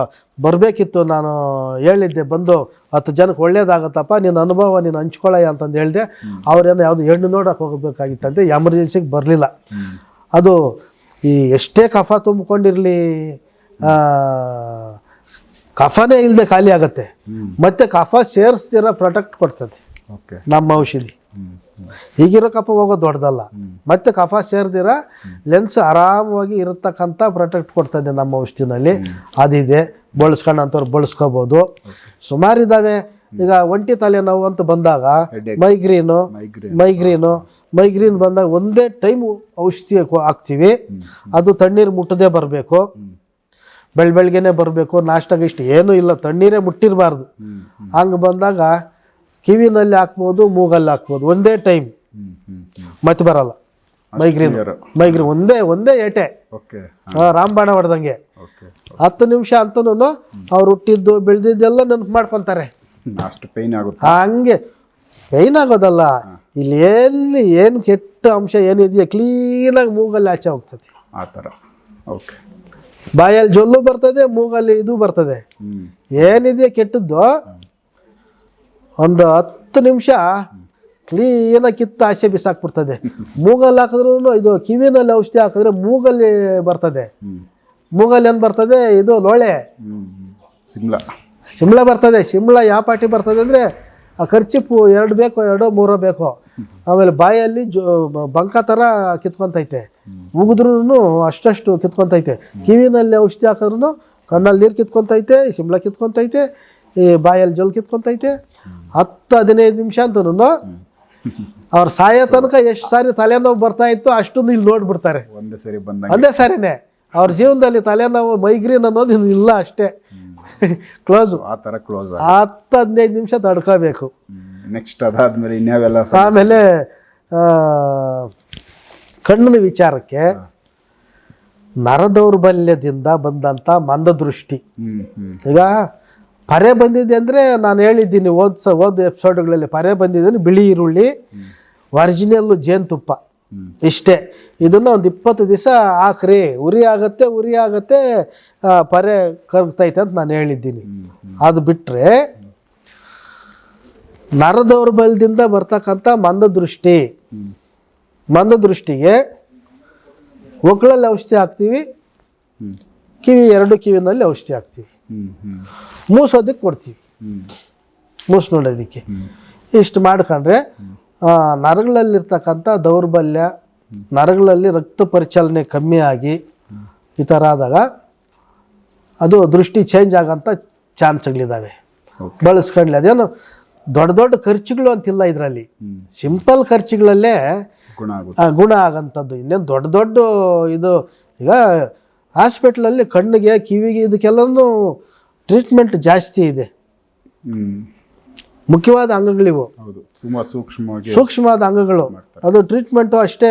ಬರಬೇಕಿತ್ತು ನಾನು ಹೇಳಿದ್ದೆ ಬಂದು ಹತ್ತು ಜನಕ್ಕೆ ಒಳ್ಳೇದಾಗತ್ತಪ್ಪ ನಿನ್ನ ಅನುಭವ ನೀನು ಹಂಚ್ಕೊಳ್ಳಯ್ಯ ಅಂತಂದು ಹೇಳಿದೆ. ಅವ್ರೇನೋ ಯಾವುದು ಹೆಣ್ಣು ನೋಡೋಕೆ ಹೋಗಬೇಕಾಗಿತ್ತಂತೆ ಎಮರ್ಜೆನ್ಸಿಗೆ ಬರಲಿಲ್ಲ. ಅದು ಈ ಎಷ್ಟೇ ಕಫ ತುಂಬಿಕೊಂಡಿರಲಿ ಕಫನೇ ಇಲ್ಲದೆ ಖಾಲಿ ಆಗುತ್ತೆ. ಮತ್ತೆ ಕಫ ಸೇರಿಸ್ದಿರ ಪ್ರೊಟೆಕ್ಟ್ ಕೊಡ್ತದೆ. ನಮ್ಮ ಔಷಧಿ. ಈಗಿರೋ ಕಫ ಹೋಗೋದು ದೊಡ್ಡದಲ್ಲ. ಮತ್ತೆ ಕಫ ಸೇರ್ದಿರ ಲೆನ್ಸ್ ಆರಾಮವಾಗಿ ಇರತಕ್ಕಂಥ ಪ್ರೊಟೆಕ್ಟ್ ಕೊಡ್ತದೆ ನಮ್ಮ ಔಷಧಿನಲ್ಲಿ. ಅದಿದೆ. ಬಳಸ್ಕೊಂಡಂಥವ್ರು ಬಳಸ್ಕೋಬೋದು. ಸುಮಾರು ಇದ್ದಾವೆ ಈಗ ಒಂಟಿ ತಲೆನೋವು ಅಂತ ಬಂದಾಗ. ಮೈಗ್ರೀನು ಮೈಗ್ರೇನ್ ಮೈಗ್ರೀನು ಬಂದಾಗ ಒಂದೇ ಟೈಮ್ ಔಷಧಿ ಹಾಕ್ತೀವಿ. ಅದು ತಣ್ಣೀರು ಮುಟ್ಟದೇ ಬರಬೇಕು. ಬೆಳ್ ಬೆಳಗ್ಗೆನೆ ಬರಬೇಕು ನಾಷ್ಟಾಗ ಇಷ್ಟು ಏನೂ ಇಲ್ಲ ತಣ್ಣೀರೇ ಮುಟ್ಟಿರಬಾರ್ದು. ಹಂಗೆ ಬಂದಾಗ ಕಿವಿನಲ್ಲಿ ಹಾಕ್ಬೋದು ಮೂಗಲ್ಲಿ ಹಾಕ್ಬೋದು ಒಂದೇ ಟೈಮ್. ಮತ್ತೆ ಬರಲ್ಲ. ಮೈಗ್ರೀನ್. ಮೈಗ್ರೀನ್ ಒಂದೇ ಒಂದೇ ಏಟೆ. ರಾಮಬಾಣ ಹೊಡೆದಂಗೆ. ಓಕೆ. ಹತ್ತು ನಿಮಿಷ ಅಂತನೂ ಅವ್ರು ಹುಟ್ಟಿದ್ದು ಬೆಳೆದಿದ್ದೆಲ್ಲ ನೆನಪು ಮಾಡ್ಕೊತಾರೆ. ಅಷ್ಟು ಪೈನ್ ಆಗುತ್ತೆ. ಹಂಗೆ. ಪೈನ್ ಆಗೋದಲ್ಲ. ಇಲ್ಲಿ ಎಲ್ಲಿ ಏನು ಕೆಟ್ಟ ಅಂಶ ಏನಿದೆಯಾ ಕ್ಲೀನಾಗಿ ಮೂಗಲ್ಲಿ ಆಚೆ ಹೋಗ್ತದೆ. ಆ ಥರ. ಓಕೆ. ಬಾಯಲ್ಲಿ ಜೊಲ್ಲು ಬರ್ತದೆ ಮೂಗಲ್ಲಿ ಇದು ಬರ್ತದೆ. ಏನಿದೆ ಏನಿದೆಯಾ ಕೆಟ್ಟದ್ದು? ಒಂದು ಹತ್ತು ನಿಮಿಷ ಕ್ಲೀನಾಗಿ ಕಿತ್ತು ಆಸೆ ಬಿಸಾಕ್ಬಿಡ್ತದೆ. ಮೂಗಲ್ಲಿ ಹಾಕಿದ್ರು ಇದು ಕಿವಿನಲ್ಲಿ ಔಷಧಿ ಹಾಕಿದ್ರೆ ಮೂಗಲ್ಲಿ ಬರ್ತದೆ. ಮೂಗಲ್ಲಿ ಏನು ಬರ್ತದೆ? ಇದು ಲೋಳೆ. ಸಿಮ್ಲಾ ಶಿಮ್ಲಾ ಬರ್ತದೆ. ಶಿಮ್ಲಾ ಯಾವ ಪಾಟಿ ಬರ್ತದೆ ಅಂದರೆ ಆ ಖರ್ಚಿಪ್ಪು ಎರಡು ಬೇಕು ಎರಡೋ ಮೂರೋ ಬೇಕು. ಆಮೇಲೆ ಬಾಯಲ್ಲಿ ಜೊ ಬಂಕ ಥರ ಕಿತ್ಕೊಂತೈತೆ. ಉಗಿದ್ರೂ ಅಷ್ಟಷ್ಟು ಕಿತ್ಕೊಂತೈತೆ. ಕಿವಿನಲ್ಲಿ ಔಷಧಿ ಹಾಕಿದ್ರು ಕಣ್ಣಲ್ಲಿ ನೀರು ಕಿತ್ಕೊಂತೈತೆ ಶಿಮ್ಲಾ ಕಿತ್ಕೊಂತೈತೆ ಈ ಬಾಯಲ್ಲಿ ಜೊಲ್ ಕಿತ್ಕೊಂತೈತೆ. ಹತ್ತು ಹದಿನೈದು ನಿಮಿಷ ಅಂತನೂ ಅವ್ರ ಸಾಯೋ ತನಕ ಎಷ್ಟು ಸಾರಿ ತಲೆನೋವು ಬರ್ತಾ ಇತ್ತು ಅಷ್ಟೊಂದು ಇಲ್ಲಿ ನೋಡ್ಬಿಡ್ತಾರೆ. ಒಂದೇ ಸರಿ ಒಂದೇ ಸಾರಿನೇ. ಅವ್ರ ಜೀವನದಲ್ಲಿ ತಲೆನೋವು ಮೈಗ್ರೇನ್ ಅನ್ನೋದು ಇಲ್ಲ ಅಷ್ಟೇ. ಕ್ಲೋಸು ಆ ಥರ ಕ್ಲೋಸ್ ಹತ್ತು ಹದಿನೈದು ನಿಮಿಷ ತಡ್ಕೋಬೇಕು. ನೆಕ್ಸ್ಟ್ ಅದಾದ್ಮೇಲೆ ಇನ್ಯಾವೆಲ್ಲ ಆಮೇಲೆ ಆ, ಕಣ್ಣಿನ ವಿಚಾರಕ್ಕೆ ನರದೌರ್ಬಲ್ಯದಿಂದ ಬಂದಂಥ ಮಂದದೃಷ್ಟಿ. ಈಗ ಪರೆ ಬಂದಿದೆ ಅಂದರೆ ನಾನು ಹೇಳಿದ್ದೀನಿ ಓದ್ ಸ ಓದ್ ಎಪಿಸೋಡ್ಗಳಲ್ಲಿ ಪರೆ ಬಂದಿದ್ದೀನಿ ಬಿಳಿ ಈರುಳ್ಳಿ ಒರಿಜಿನಲ್ಲು ಜೇನುತುಪ್ಪ. ಇಷ್ಟೇ. ಇದನ್ನು ಒಂದು ಇಪ್ಪತ್ತು ದಿವಸ ಹಾಕ್ರಿ. ಉರಿ ಆಗತ್ತೆ ಉರಿ ಆಗತ್ತೆ ಪರೆ ಕರಗ್ತೈತೆ ಅಂತ ನಾನು ಹೇಳಿದ್ದೀನಿ. ಅದು ಬಿಟ್ಟರೆ ನರದೌರ್ಬಲ್ಯದಿಂದ ಬರ್ತಕ್ಕಂಥ ಮಂದದೃಷ್ಟಿ. ಮಂದದೃಷ್ಟಿಗೆ ಒಕ್ಕಳಲ್ಲಿ ಔಷಧಿ ಹಾಕ್ತೀವಿ. ಕಿವಿ ಎರಡು ಕಿವಿನಲ್ಲಿ ಔಷಧಿ ಹಾಕ್ತೀವಿ. ಮೂಸೋದಕ್ಕೆ ಕೊಡ್ತೀವಿ. ಮೂಸು ನೋಡೋದಕ್ಕೆ. ಇಷ್ಟು ಮಾಡ್ಕೊಂಡ್ರೆ ನರಗಳಲ್ಲಿರ್ತಕ್ಕಂಥ ದೌರ್ಬಲ್ಯ ನರಗಳಲ್ಲಿ ರಕ್ತ ಪರಿಚಲನೆ ಕಮ್ಮಿ ಆಗಿ ಈ ಥರ ಆದಾಗ ಅದು ದೃಷ್ಟಿ ಚೇಂಜ್ ಆಗೋಂಥ ಚಾನ್ಸ್ಗಳಿದ್ದಾವೆ ಬಳಸ್ಕೊಂಡ್ಲಿ ಅದೇನು ದೊಡ್ಡ ದೊಡ್ಡ ಖರ್ಚುಗಳು ಅಂತಿಲ್ಲ ಇದರಲ್ಲಿ. ಸಿಂಪಲ್ ಖರ್ಚುಗಳಲ್ಲೇ ಗುಣ ಆಗುತ್ತೆ. ಆ, ಗುಣ ಆಗಂಥದ್ದು. ಇನ್ನೇನು ದೊಡ್ಡ ದೊಡ್ಡ ಇದು ಈಗ ಹಾಸ್ಪಿಟ್ಲಲ್ಲಿ ಕಣ್ಣಿಗೆ ಕಿವಿಗೆ ಇದಕ್ಕೆಲ್ಲನೂ ಟ್ರೀಟ್ಮೆಂಟ್ ಜಾಸ್ತಿ ಇದೆ. ಮುಖ್ಯವಾದ ಅಂಗಗಳಿವು ಹೌದು. ತುಂಬಾ ಸೂಕ್ಷ್ಮವಾಗಿ ಸೂಕ್ಷ್ಮವಾದ ಅಂಗಗಳು. ಅದು ಟ್ರೀಟ್ಮೆಂಟು ಅಷ್ಟೇ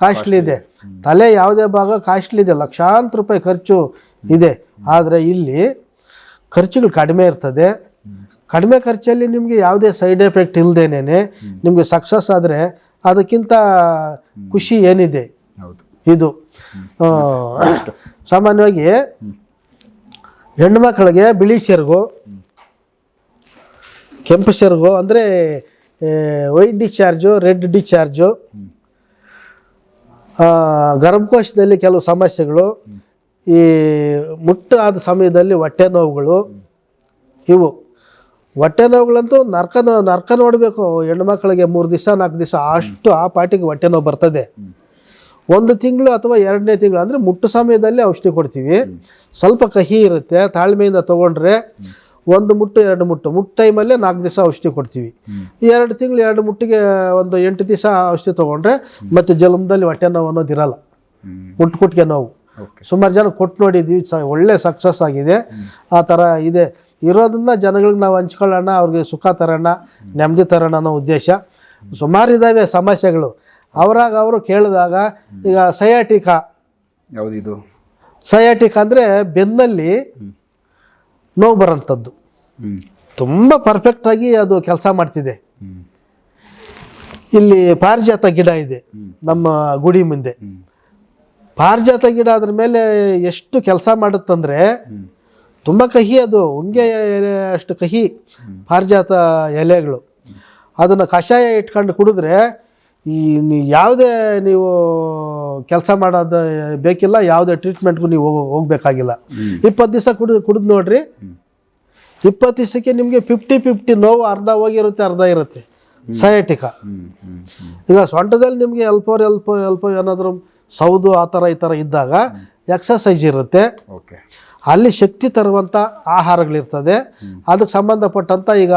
ಕಾಸ್ಟ್ಲಿ ಇದೆ. ತಲೆ ಯಾವುದೇ ಭಾಗ ಕಾಸ್ಟ್ಲಿ ಇದೆ. ಲಕ್ಷಾಂತರ ರೂಪಾಯಿ ಖರ್ಚು ಇದೆ. ಆದರೆ ಇಲ್ಲಿ ಖರ್ಚುಗಳು ಕಡಿಮೆ ಇರ್ತದೆ. ಕಡಿಮೆ ಖರ್ಚಲ್ಲಿ ನಿಮಗೆ ಯಾವುದೇ ಸೈಡ್ ಎಫೆಕ್ಟ್ ಇಲ್ಲದೇನೆ ನಿಮಗೆ ಸಕ್ಸಸ್ ಆದರೆ ಅದಕ್ಕಿಂತ ಖುಷಿ ಏನಿದೆ? ಇದು. ಸಾಮಾನ್ಯವಾಗಿ ಸಾಮಾನ್ಯವಾಗಿ ಮಕ್ಕಳಿಗೆ ಬಿಳಿ ಸೆರಗು ಕೆಂಪು ಸೆರಗು ಅಂದರೆ ವೈಟ್ ಡಿಸ್ಚಾರ್ಜು ರೆಡ್ ಡಿಸ್ಚಾರ್ಜು ಗರ್ಭಕೋಶದಲ್ಲಿ ಕೆಲವು ಸಮಸ್ಯೆಗಳು ಈ ಮುಟ್ಟಾದ ಸಮಯದಲ್ಲಿ ಹೊಟ್ಟೆ ನೋವುಗಳು ಇವು. ಹೊಟ್ಟೆ ನೋವುಗಳಂತೂ ನರ್ಕ ನರ್ಕ ನೋಡಬೇಕು. ಹೆಣ್ಮಕ್ಳಿಗೆ ಮೂರು ದಿವಸ ನಾಲ್ಕು ದಿವಸ ಅಷ್ಟು ಆ ಪಾಟಿಗೆ ಹೊಟ್ಟೆ ನೋವು ಬರ್ತದೆ. ಒಂದು ತಿಂಗಳು ಅಥವಾ ಎರಡನೇ ತಿಂಗಳು ಅಂದರೆ ಮುಟ್ಟು ಸಮಯದಲ್ಲಿ ಔಷಧಿ ಕೊಡ್ತೀವಿ. ಸ್ವಲ್ಪ ಕಹಿ ಇರುತ್ತೆ ತಾಳ್ಮೆಯಿಂದ ತೊಗೊಂಡ್ರೆ ಒಂದು ಮುಟ್ಟು ಎರಡು ಮುಟ್ಟು. ಮುಟ್ಟು ಟೈಮಲ್ಲೇ ನಾಲ್ಕು ದಿವಸ ಔಷಧಿ ಕೊಡ್ತೀವಿ. ಎರಡು ತಿಂಗಳು ಎರಡು ಮುಟ್ಟಿಗೆ ಒಂದು ಎಂಟು ದಿವಸ ಔಷಧಿ ತೊಗೊಂಡ್ರೆ ಮತ್ತೆ ಜಲಮದಲ್ಲಿ ಹೊಟ್ಟೆ ನೋವು ಅನ್ನೋದು ಇರಲ್ಲ. ಮುಟ್ಟು ಕುಟ್ಟಿಗೆ ನೋವು. ಸುಮಾರು ಜನ ಕೊಟ್ಟು ನೋಡಿದ್ವಿ ಸ ಒಳ್ಳೆ ಸಕ್ಸಸ್ ಆಗಿದೆ. ಆ ಥರ ಇದೆ. ಇರೋದನ್ನ ಜನಗಳಿಗೆ ನಾವು ಹಂಚ್ಕೊಳ್ಳೋಣ ಅವ್ರಿಗೆ ಸುಖ ತರೋಣ ನೆಮ್ಮದಿ ತರೋಣ ಅನ್ನೋ ಉದ್ದೇಶ. ಸುಮಾರು ಇದ್ದಾವೆ ಸಮಸ್ಯೆಗಳು. ಅವರಾಗ ಅವರು ಕೇಳಿದಾಗ ಈಗ ಸಯಾಟಿಕ. ಯಾವುದಿದು? ಸಯಾಟಿಕ ಅಂದರೆ ಬೆನ್ನಲ್ಲಿ ನೋವು ಬರೋಂಥದ್ದು ತುಂಬ ಪರ್ಫೆಕ್ಟಾಗಿ ಅದು ಕೆಲಸ ಮಾಡ್ತಿದೆ. ಇಲ್ಲಿ ಪಾರಿಜಾತ ಗಿಡ ಇದೆ ನಮ್ಮ ಗುಡಿ ಮುಂದೆ. ಪಾರಿಜಾತ ಗಿಡ ಅದ್ರ ಮೇಲೆ ಎಷ್ಟು ಕೆಲಸ ಮಾಡುತ್ತಂದ್ರೆ ತುಂಬ ಕಹಿ ಅದು. ಉಂಗೆ ಎಲೆ ಅಷ್ಟು ಕಹಿ ಪಾರಿಜಾತ ಎಲೆಗಳು. ಅದನ್ನು ಕಷಾಯ ಇಟ್ಕೊಂಡು ಕುಡಿದ್ರೆ ಈ ನೀ ಯಾವುದೇ ನೀವು ಕೆಲಸ ಮಾಡೋದು ಬೇಕಿಲ್ಲ ಯಾವುದೇ ಟ್ರೀಟ್ಮೆಂಟ್ಗೂ ನೀವು ಹೋಗಬೇಕಾಗಿಲ್ಲ. ಇಪ್ಪತ್ತು ದಿವಸ ಕುಡಿ ಕುಡಿದು ನೋಡ್ರಿ. ಇಪ್ಪತ್ತು ದಿವಸಕ್ಕೆ ನಿಮಗೆ ಫಿಫ್ಟಿ ಫಿಫ್ಟಿ ನೋವು ಅರ್ಧ ಹೋಗಿರುತ್ತೆ ಅರ್ಧ ಇರುತ್ತೆ. ಸಯಾಟಿಕ ಈಗ ಸೊಂಟದಲ್ಲಿ ನಿಮಗೆ ಎಲ್ಪೋರ್ ಎಲ್ಪೋ ಎಲ್ಪೋ ಏನಾದರೂ ಸೌದು ಆ ಥರ ಈ ಥರ ಇದ್ದಾಗ ಎಕ್ಸಸೈಸ್ ಇರುತ್ತೆ. ಓಕೆ ಅಲ್ಲಿ ಶಕ್ತಿ ತರುವಂಥ ಆಹಾರಗಳಿರ್ತದೆ. ಅದಕ್ಕೆ ಸಂಬಂಧಪಟ್ಟಂಥ ಈಗ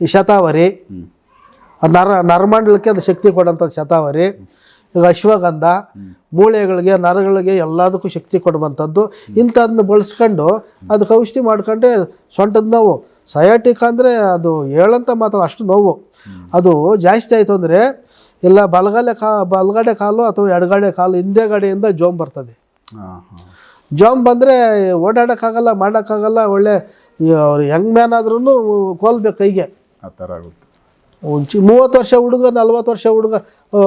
ಈ ಶತಾವರಿ ನರ ನರಮಂಡಲಕ್ಕೆ ಅದು ಶಕ್ತಿ ಕೊಡೋಂಥದ್ದು ಶತಾವರಿ ಈಗ ಅಶ್ವಗಂಧ ಮೂಳೆಗಳಿಗೆ ನರಗಳಿಗೆ ಎಲ್ಲದಕ್ಕೂ ಶಕ್ತಿ ಕೊಡುವಂಥದ್ದು. ಇಂಥದನ್ನ ಬಳಸ್ಕೊಂಡು ಅದಕ್ಕೆ ಔಷಧಿ ಮಾಡ್ಕೊಂಡ್ರೆ ಸೊಂಟದ ನೋವು. ಸಯಾಟಿಕ್ ಅಂದರೆ ಅದು ಹೇಳಂತ ಮಾತು ಅಷ್ಟು ನೋವು. ಅದು ಜಾಸ್ತಿ ಆಯಿತು ಅಂದರೆ ಇಲ್ಲ ಬಲಗಡೆ ಕಾ ಬಲಗಡೆ ಕಾಲು ಅಥವಾ ಎಡಗಡೆ ಕಾಲು ಹಿಂದೆಗಡೆಯಿಂದ ಜೋಮ್ ಬರ್ತದೆ. ಜೋಮ್ ಬಂದರೆ ಓಡಾಡೋಕ್ಕಾಗಲ್ಲ ಮಾಡೋಕ್ಕಾಗಲ್ಲ ಒಳ್ಳೆ ಅವ್ರು ಯಂಗ್ ಮ್ಯಾನ್ ಆದ್ರೂ ಕೋಲ್ಬೇಕು ಕೈಗೆ. ಆ ಥರ ಆಗುತ್ತೆ. ಒಂಚಿ ಮೂವತ್ತು ವರ್ಷ ಹುಡುಗ ನಲ್ವತ್ತು ವರ್ಷ ಹುಡುಗ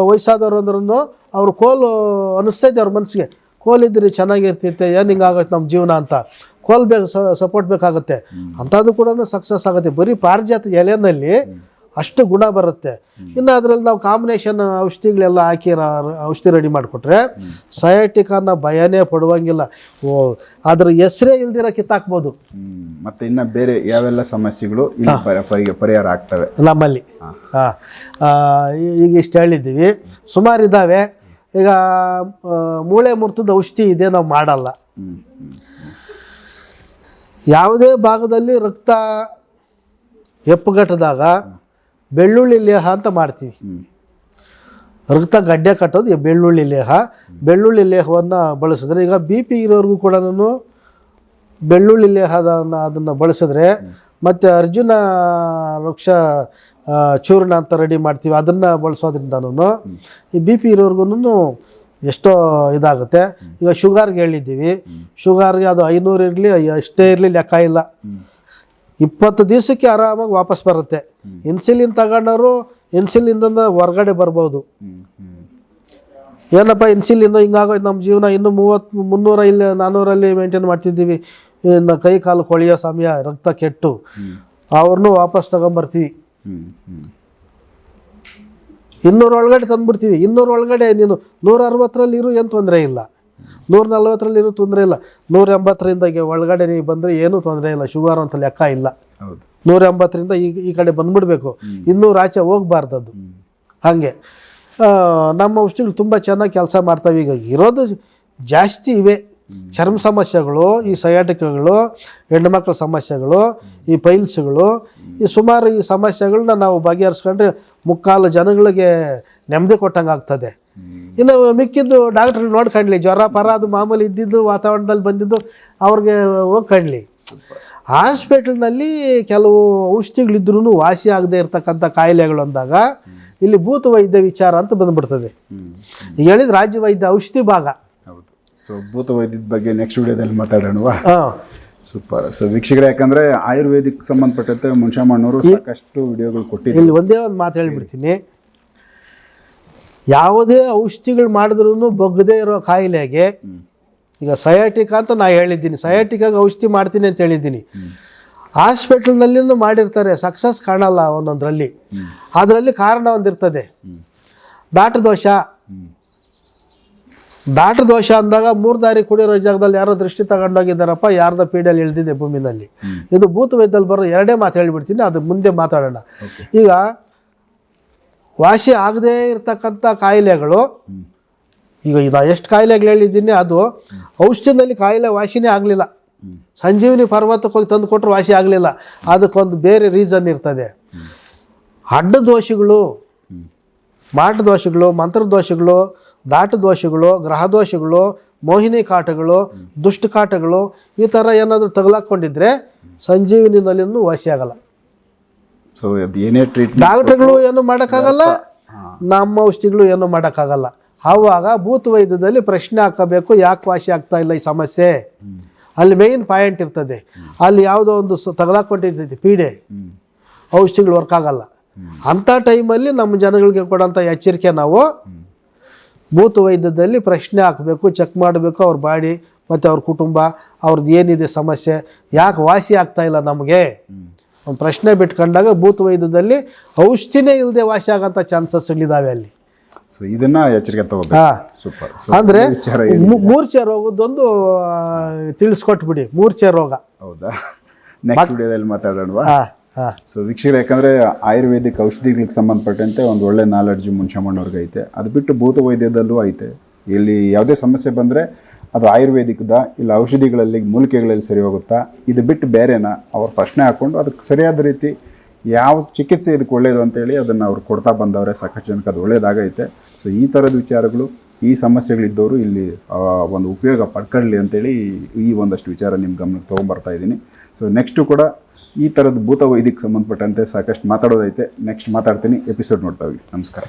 ವಯಸ್ಸಾದವ್ರು ಅಂದ್ರೂ ಅವ್ರು ಕೋಲು ಅನ್ನಿಸ್ತೈತೆ ಅವ್ರ ಮನಸ್ಸಿಗೆ ಕೋಲ್ ಇದ್ರೆ ಚೆನ್ನಾಗಿರ್ತೈತೆ ಏನು ಹಿಂಗಾಗುತ್ತೆ ನಮ್ಮ ಜೀವನ ಅಂತ. ಕೋಲ್ ಬೇಕು ಸಪೋರ್ಟ್ ಬೇಕಾಗುತ್ತೆ. ಅಂಥದ್ದು ಕೂಡ ಸಕ್ಸಸ್ ಆಗುತ್ತೆ. ಬರೀ ಪಾರಿಜಾತ ಎಲೆನಲ್ಲಿ ಅಷ್ಟು ಗುಣ ಬರುತ್ತೆ. ಇನ್ನು ಅದರಲ್ಲಿ ನಾವು ಕಾಂಬಿನೇಷನ್ ಔಷಧಿಗಳೆಲ್ಲ ಹಾಕಿ ಔಷಧಿ ರೆಡಿ ಮಾಡಿಕೊಟ್ರೆ ಸಯಾಟಿಕಾನ ಭಯನೇ ಪಡುವಂಗಿಲ್ಲ. ಓ ಅದ್ರ ಹೆಸರೇ ಇಲ್ದಿರ ಕಿತ್ತಾಕ್ಬೋದು. ಮತ್ತು ಇನ್ನ ಬೇರೆ ಯಾವೆಲ್ಲ ಸಮಸ್ಯೆಗಳು ಪರಿಹಾರ ಆಗ್ತವೆ? ನಮ್ಮಲ್ಲಿ. ಹಾಂ. ಈಗ ಇಷ್ಟು ಹೇಳಿದ್ದೀವಿ. ಸುಮಾರು ಇದ್ದಾವೆ. ಈಗ ಮೂಳೆ ಮುರ್ತದ ಔಷಧಿ ಇದೆ ನಾವು ಮಾಡಲ್ಲ. ಯಾವುದೇ ಭಾಗದಲ್ಲಿ ರಕ್ತ ಹೆಪ್ಪುಗಟ್ಟದಾಗ ಬೆಳ್ಳುಳ್ಳಿ ಲೇಹ ಅಂತ ಮಾಡ್ತೀವಿ. ರಕ್ತ ಗಡ್ಡೆ ಕಟ್ಟೋದು ಈ ಬೆಳ್ಳುಳ್ಳಿ ಲೇಹ. ಬೆಳ್ಳುಳ್ಳಿ ಲೇಹವನ್ನು ಬಳಸಿದ್ರೆ ಈಗ ಬಿ ಪಿ ಇರೋರಿಗೂ ಕೂಡ ಬೆಳ್ಳುಳ್ಳಿ ಲೇಹದ ಅದನ್ನು ಬಳಸಿದ್ರೆ ಮತ್ತು ಅರ್ಜುನ ವೃಕ್ಷ ಚೂರ್ಣ ಅಂತ ರೆಡಿ ಮಾಡ್ತೀವಿ ಅದನ್ನು ಬಳಸೋದ್ರಿಂದನೂ ಈ ಬಿ ಪಿ ಇರೋರ್ಗು ಎಷ್ಟೋ ಇದಾಗುತ್ತೆ. ಈಗ ಶುಗರ್ಗೆ ಹೇಳಿದ್ದೀವಿ. ಶುಗರ್ಗೆ ಅದು ಐನೂರು ಇರಲಿ ಅಷ್ಟೇ ಇರಲಿ ಲೆಕ್ಕ ಇಲ್ಲ. ಇಪ್ಪತ್ತು ದಿವಸಕ್ಕೆ ಆರಾಮಾಗಿ ವಾಪಸ್ ಬರುತ್ತೆ. ಇನ್ಸುಲಿನ್ ತಗೊಂಡವರು ಇನ್ಸುಲಿನ್ದಿಂದ ಹೊರಗಡೆ ಬರ್ಬೋದು. ಏನಪ್ಪ, ಇನ್ಸುಲಿನ್ ಹಿಂಗಾಗೋ ನಮ್ಮ ಜೀವನ, ಇನ್ನು ಮೂವತ್ತು, ಮುನ್ನೂರ ಇಲ್ಲಿ ನಾನ್ನೂರಲ್ಲಿ ಮೇಂಟೈನ್ ಮಾಡ್ತಿದ್ದೀವಿ. ಇನ್ನು ಕೈ ಕಾಲು ಕೊಳೆಯೋ ಸಮಯ, ರಕ್ತ ಕೆಟ್ಟು, ಅವ್ರನ್ನೂ ವಾಪಸ್ ತಗೊಂಬರ್ತೀವಿ. ಇನ್ನೂರ ಒಳಗಡೆ ತಂದ್ಬಿಡ್ತೀವಿ. ಇನ್ನೂರ ಒಳಗಡೆ ನೀನು ನೂರ ಅರವತ್ತರಲ್ಲಿ ಇರು, ಏನು ತೊಂದರೆ ಇಲ್ಲ. ನೂರ ನಲ್ವತ್ತರಲ್ಲಿ ಇರು ತೊಂದರೆ ಇಲ್ಲ. ನೂರ ಎಂಬತ್ತರಿಂದ ಒಳಗಡೆ ನೀವು ಬಂದರೆ ಏನೂ ತೊಂದರೆ ಇಲ್ಲ. ಶುಗರ್ ಅಂತ ಲೆಕ್ಕ ಇಲ್ಲ. ಹೌದು. ನೂರ ಎಂಬತ್ತರಿಂದ ಈ ಈ ಕಡೆ ಬಂದ್ಬಿಡ್ಬೇಕು. ಇನ್ನೂ ಆಚೆ ಹೋಗ್ಬಾರ್ದು ಅದು ಹ್ಮ್. ಹಾಗೆ. ನಮ್ಮ ಔಷಧಿಗಳು ತುಂಬ ಚೆನ್ನಾಗಿ ಕೆಲಸ ಮಾಡ್ತವೆ. ಈಗ ಇರೋದು ಜಾಸ್ತಿ ಇವೆ. ಚರ್ಮ ಸಮಸ್ಯೆಗಳು ಈ ಸಯಾಟಿಕಗಳು ಹೆಣ್ಣುಮಕ್ಳ ಸಮಸ್ಯೆಗಳು ಈ ಪೈಲ್ಸ್ಗಳು ಈ ಸುಮಾರು ಈ ಸಮಸ್ಯೆಗಳನ್ನ ನಾವು ಬಗೆಹರಿಸ್ಕೊಂಡ್ರೆ ಮುಕ್ಕಾಲು ಜನಗಳಿಗೆ ನೆಮ್ಮದಿ ಕೊಟ್ಟಂಗೆ ಆಗ್ತದೆ. ಇನ್ನು ಮಿಕ್ಕಿದ್ದು ಡಾಕ್ಟ್ರ್ ನೋಡ್ಕೊಂಡ್ಲಿ ಜ್ವರ ಪರ ಅದು ಮಾಮೂಲಿ ಇದ್ದಿದ್ದು ವಾತಾವರಣದಲ್ಲಿ ಬಂದಿದ್ದು ಅವ್ರಿಗೆ ಹೋಗ್ಕೊಂಡ್ಲಿ ಹಾಸ್ಪಿಟಲ್ನಲ್ಲಿ ಕೆಲವು ಔಷಧಿಗಳಿದ್ರೂ ವಾಸಿ ಆಗದೆ ಇರತಕ್ಕಂಥ ಕಾಯಿಲೆಗಳು ಅಂದಾಗ ಇಲ್ಲಿ ಭೂತ ವೈದ್ಯ ವಿಚಾರ ಅಂತ ಬಂದ್ಬಿಡ್ತದೆ. ಈಗ ಹೇಳಿದ ರಾಜ್ಯ ವೈದ್ಯ ಔಷಧಿ ಭಾಗ. ಹೌದು. ಸೊ ಭೂತ ವೈದ್ಯದ ಬಗ್ಗೆ ನೆಕ್ಸ್ಟ್ ವಿಡಿಯೋದಲ್ಲಿ ಮಾತಾಡೋಣವಾ? ಹಾಂ. ಸೂಪರ್ ಸೊ ವೀಕ್ಷಕರೇ ಯಾಕಂದ್ರೆ ಆಯುರ್ವೇದಿಕ್ ಸಂಬಂಧಪಟ್ಟಂತೆ ಮುನ್ಷಾಮಣ್ಣವರು ಸಾಕಷ್ಟು ವಿಡಿಯೋಗಳು ಕೊಟ್ಟಿದ್ದಾರೆ ಇಲ್ಲಿ ಒಂದೇ ಒಂದು ಮಾತು ಹೇಳ್ಬಿಡ್ತೀನಿ. ಯಾವುದೇ ಔಷಧಿಗಳು ಮಾಡಿದ್ರೂ ಬಗ್ಗದೇ ಇರೋ ಕಾಯಿಲೆಗೆ ಈಗ ಸಯಾಟಿಕಾ ಅಂತ ನಾ ಹೇಳಿದ್ದೀನಿ. ಸಯಾಟಿಕಾಗ ಔಷಧಿ ಮಾಡ್ತೀನಿ ಅಂತ ಹೇಳಿದ್ದೀನಿ. ಹಾಸ್ಪಿಟಲ್ನಲ್ಲಿನೂ ಮಾಡಿರ್ತಾರೆ. ಸಕ್ಸಸ್ ಕಾಣಲ್ಲ ಒಂದೊಂದರಲ್ಲಿ. ಅದರಲ್ಲಿ ಕಾರಣ ಒಂದಿರ್ತದೆ. ದಾಟ ದೋಷ. ದಾಟ ದೋಷ ಅಂದಾಗ ಮೂರು ದಾರಿ ಕುಡಿಯೋ ಜಾಗದಲ್ಲಿ ಯಾರೋ ದೃಷ್ಟಿ ತಗೊಂಡೋಗಿದ್ದಾರಪ್ಪ ಯಾರ್ದ ಪೀಡಿಯಲ್ಲಿ ಇಳಿದಿದೆ ಭೂಮಿನಲ್ಲಿ. ಇದು ಭೂತ ವೈದ್ಯದಲ್ಲಿ ಬರೋ ಎರಡೇ ಮಾತು ಹೇಳಿಬಿಡ್ತೀನಿ ಅದು ಮುಂದೆ ಮಾತಾಡೋಣ. ಈಗ ವಾಸಿ ಆಗದೇ ಇರತಕ್ಕಂಥ ಕಾಯಿಲೆಗಳು ಈಗ ನಾ ಎಷ್ಟು ಕಾಯಿಲೆಗಳು ಹೇಳಿದ್ದೀನಿ ಅದು ಔಷಧಿನಲ್ಲಿ ಕಾಯಿಲೆ ವಾಸಿನೇ ಆಗಲಿಲ್ಲ. ಸಂಜೀವಿನಿ ಪರ್ವತಕ್ಕೆ ಹೋಗಿ ತಂದು ಕೊಟ್ಟರು ವಾಸಿ ಆಗಲಿಲ್ಲ. ಅದಕ್ಕೊಂದು ಬೇರೆ ರೀಸನ್ ಇರ್ತದೆ. ಅಡ್ಡ ದೋಷಗಳು ಮಾಟ ದೋಷಗಳು ಮಂತ್ರ ದೋಷಗಳು ದಾಟ ದೋಷಗಳು ಗ್ರಹ ದೋಷಗಳು ಮೋಹಿನಿ ಕಾಟಗಳು ದುಷ್ಟ ಕಾಟಗಳು ಈ ಥರ ಏನಾದರೂ ತಗಲಾಕೊಂಡಿದ್ರೆ ಸಂಜೀವಿನಿನಲ್ಲಿನೂ ವಾಸಿ ಆಗಲ್ಲ. ಸೊ ಅದು ಏನೇ ಟ್ರೀಟ್ ಡಾಕ್ಟರ್ಗಳು ಏನು ಮಾಡೋಕ್ಕಾಗಲ್ಲ ನಮ್ಮ ಔಷಧಿಗಳು ಏನು ಮಾಡೋಕ್ಕಾಗಲ್ಲ. ಆವಾಗ ಭೂತ ವೈದ್ಯದಲ್ಲಿ ಪ್ರಶ್ನೆ ಹಾಕಬೇಕು, ಯಾಕೆ ವಾಸಿ ಆಗ್ತಾ ಇಲ್ಲ ಈ ಸಮಸ್ಯೆ? ಅಲ್ಲಿ ಮೇಯ್ನ್ ಪಾಯಿಂಟ್ ಇರ್ತದೆ. ಅಲ್ಲಿ ಯಾವುದೋ ಒಂದು ತಗಲಾಕೊಂಡಿರ್ತೈತಿ ಪೀಡೆ. ಔಷಧಿಗಳು ವರ್ಕ್ ಆಗಲ್ಲ. ಅಂಥ ಟೈಮಲ್ಲಿ ನಮ್ಮ ಜನಗಳಿಗೆ ಕೊಡೋಂಥ ಎಚ್ಚರಿಕೆ ನಾವು ಭೂತ ವೈದ್ಯದಲ್ಲಿ ಪ್ರಶ್ನೆ ಹಾಕಬೇಕು ಚೆಕ್ ಮಾಡಬೇಕು ಅವ್ರ ಬಾಡಿ ಮತ್ತು ಅವ್ರ ಕುಟುಂಬ, ಅವ್ರದ್ದು ಏನಿದೆ ಸಮಸ್ಯೆ, ಯಾಕೆ ವಾಸಿ ಆಗ್ತಾ ಇಲ್ಲ ನಮಗೆ? ಒಂದು ಪ್ರಶ್ನೆ ಬಿಟ್ಕೊಂಡಾಗ ಭೂತ ವೈದ್ಯದಲ್ಲಿ ಔಷಧಿನೇ ಇಲ್ಲದೆ ವಾಸಿ ಆಗೋಂಥ ಚಾನ್ಸಸ್ಗಳಿದ್ದಾವೆ ಅಲ್ಲಿ. ಸೊ ಇದನ್ನ ಎಚ್ಚರಿಕೆ ತಗೋಬೇಕು. ಸೂಪರ್ ಅಂದ್ರೆ ಮೂರ್ಛೆ ರೋಗದೊಂದು ತಿಳಿಸ್ಕೊಟ್ಬಿಡಿ. ಮೂರ್ಛೆ ರೋಗ. ಹೌದಾ? ನೆಕ್ಸ್ಟ್ ವಿಡಿಯೋದಲ್ಲಿ ಮಾತಾಡೋಣವಾ? ಸೊ ವೀಕ್ಷಕರು ಯಾಕಂದ್ರೆ ಆಯುರ್ವೇದಿಕ್ ಔಷಧಿಗಳಿಗೆ ಸಂಬಂಧಪಟ್ಟಂತೆ ಒಂದು ಒಳ್ಳೆ ನಾಲೆಡ್ಜ್ ಮುನ್ಷಾಮಣ್ಣವ್ರಿಗೆ ಐತೆ. ಅದು ಬಿಟ್ಟು ಭೂತ ವೈದ್ಯದಲ್ಲೂ ಐತೆ. ಇಲ್ಲಿ ಯಾವುದೇ ಸಮಸ್ಯೆ ಬಂದರೆ ಅದು ಆಯುರ್ವೇದಿಕದ ಇಲ್ಲ ಔಷಧಿಗಳಲ್ಲಿ ಮೂಲಿಕೆಗಳಲ್ಲಿ ಸರಿ ಹೋಗುತ್ತಾ ಇದು ಬಿಟ್ಟು ಬೇರೆನಾ? ಅವ್ರ ಪ್ರಶ್ನೆ ಹಾಕ್ಕೊಂಡು ಅದಕ್ಕೆ ಸರಿಯಾದ ರೀತಿ ಯಾವ ಚಿಕಿತ್ಸೆ ಇದಕ್ಕೆ ಒಳ್ಳೆಯದು ಅಂತೇಳಿ ಅದನ್ನು ಅವ್ರು ಕೊಡ್ತಾ ಬಂದವರೆ, ಸಾಕಷ್ಟು ಜನಕ್ಕೆ ಅದು ಒಳ್ಳೆಯದಾಗೈತೆ ಸೊ ಈ ಥರದ ವಿಚಾರಗಳು, ಈ ಸಮಸ್ಯೆಗಳಿದ್ದವರು ಇಲ್ಲಿ ಒಂದು ಉಪಯೋಗ ಪಡ್ಕೊಳ್ಳಿ ಅಂತೇಳಿ ಈ ಒಂದಷ್ಟು ವಿಚಾರ ನಿಮ್ಮ ಗಮನಕ್ಕೆ ತೊಗೊಂಬರ್ತಾ ಇದ್ದೀನಿ. ಸೊ ನೆಕ್ಸ್ಟು ಕೂಡ ಈ ಥರದ ಭೂತ ವೈದ್ಯಕ್ಕೆ ಸಂಬಂಧಪಟ್ಟಂತೆ ಸಾಕಷ್ಟು ಮಾತಾಡೋದೈತೆ. ನೆಕ್ಸ್ಟ್ ಮಾತಾಡ್ತೀನಿ ಎಪಿಸೋಡ್ ನೋಡ್ತಾ ಇದ್ವಿ ನಮಸ್ಕಾರ.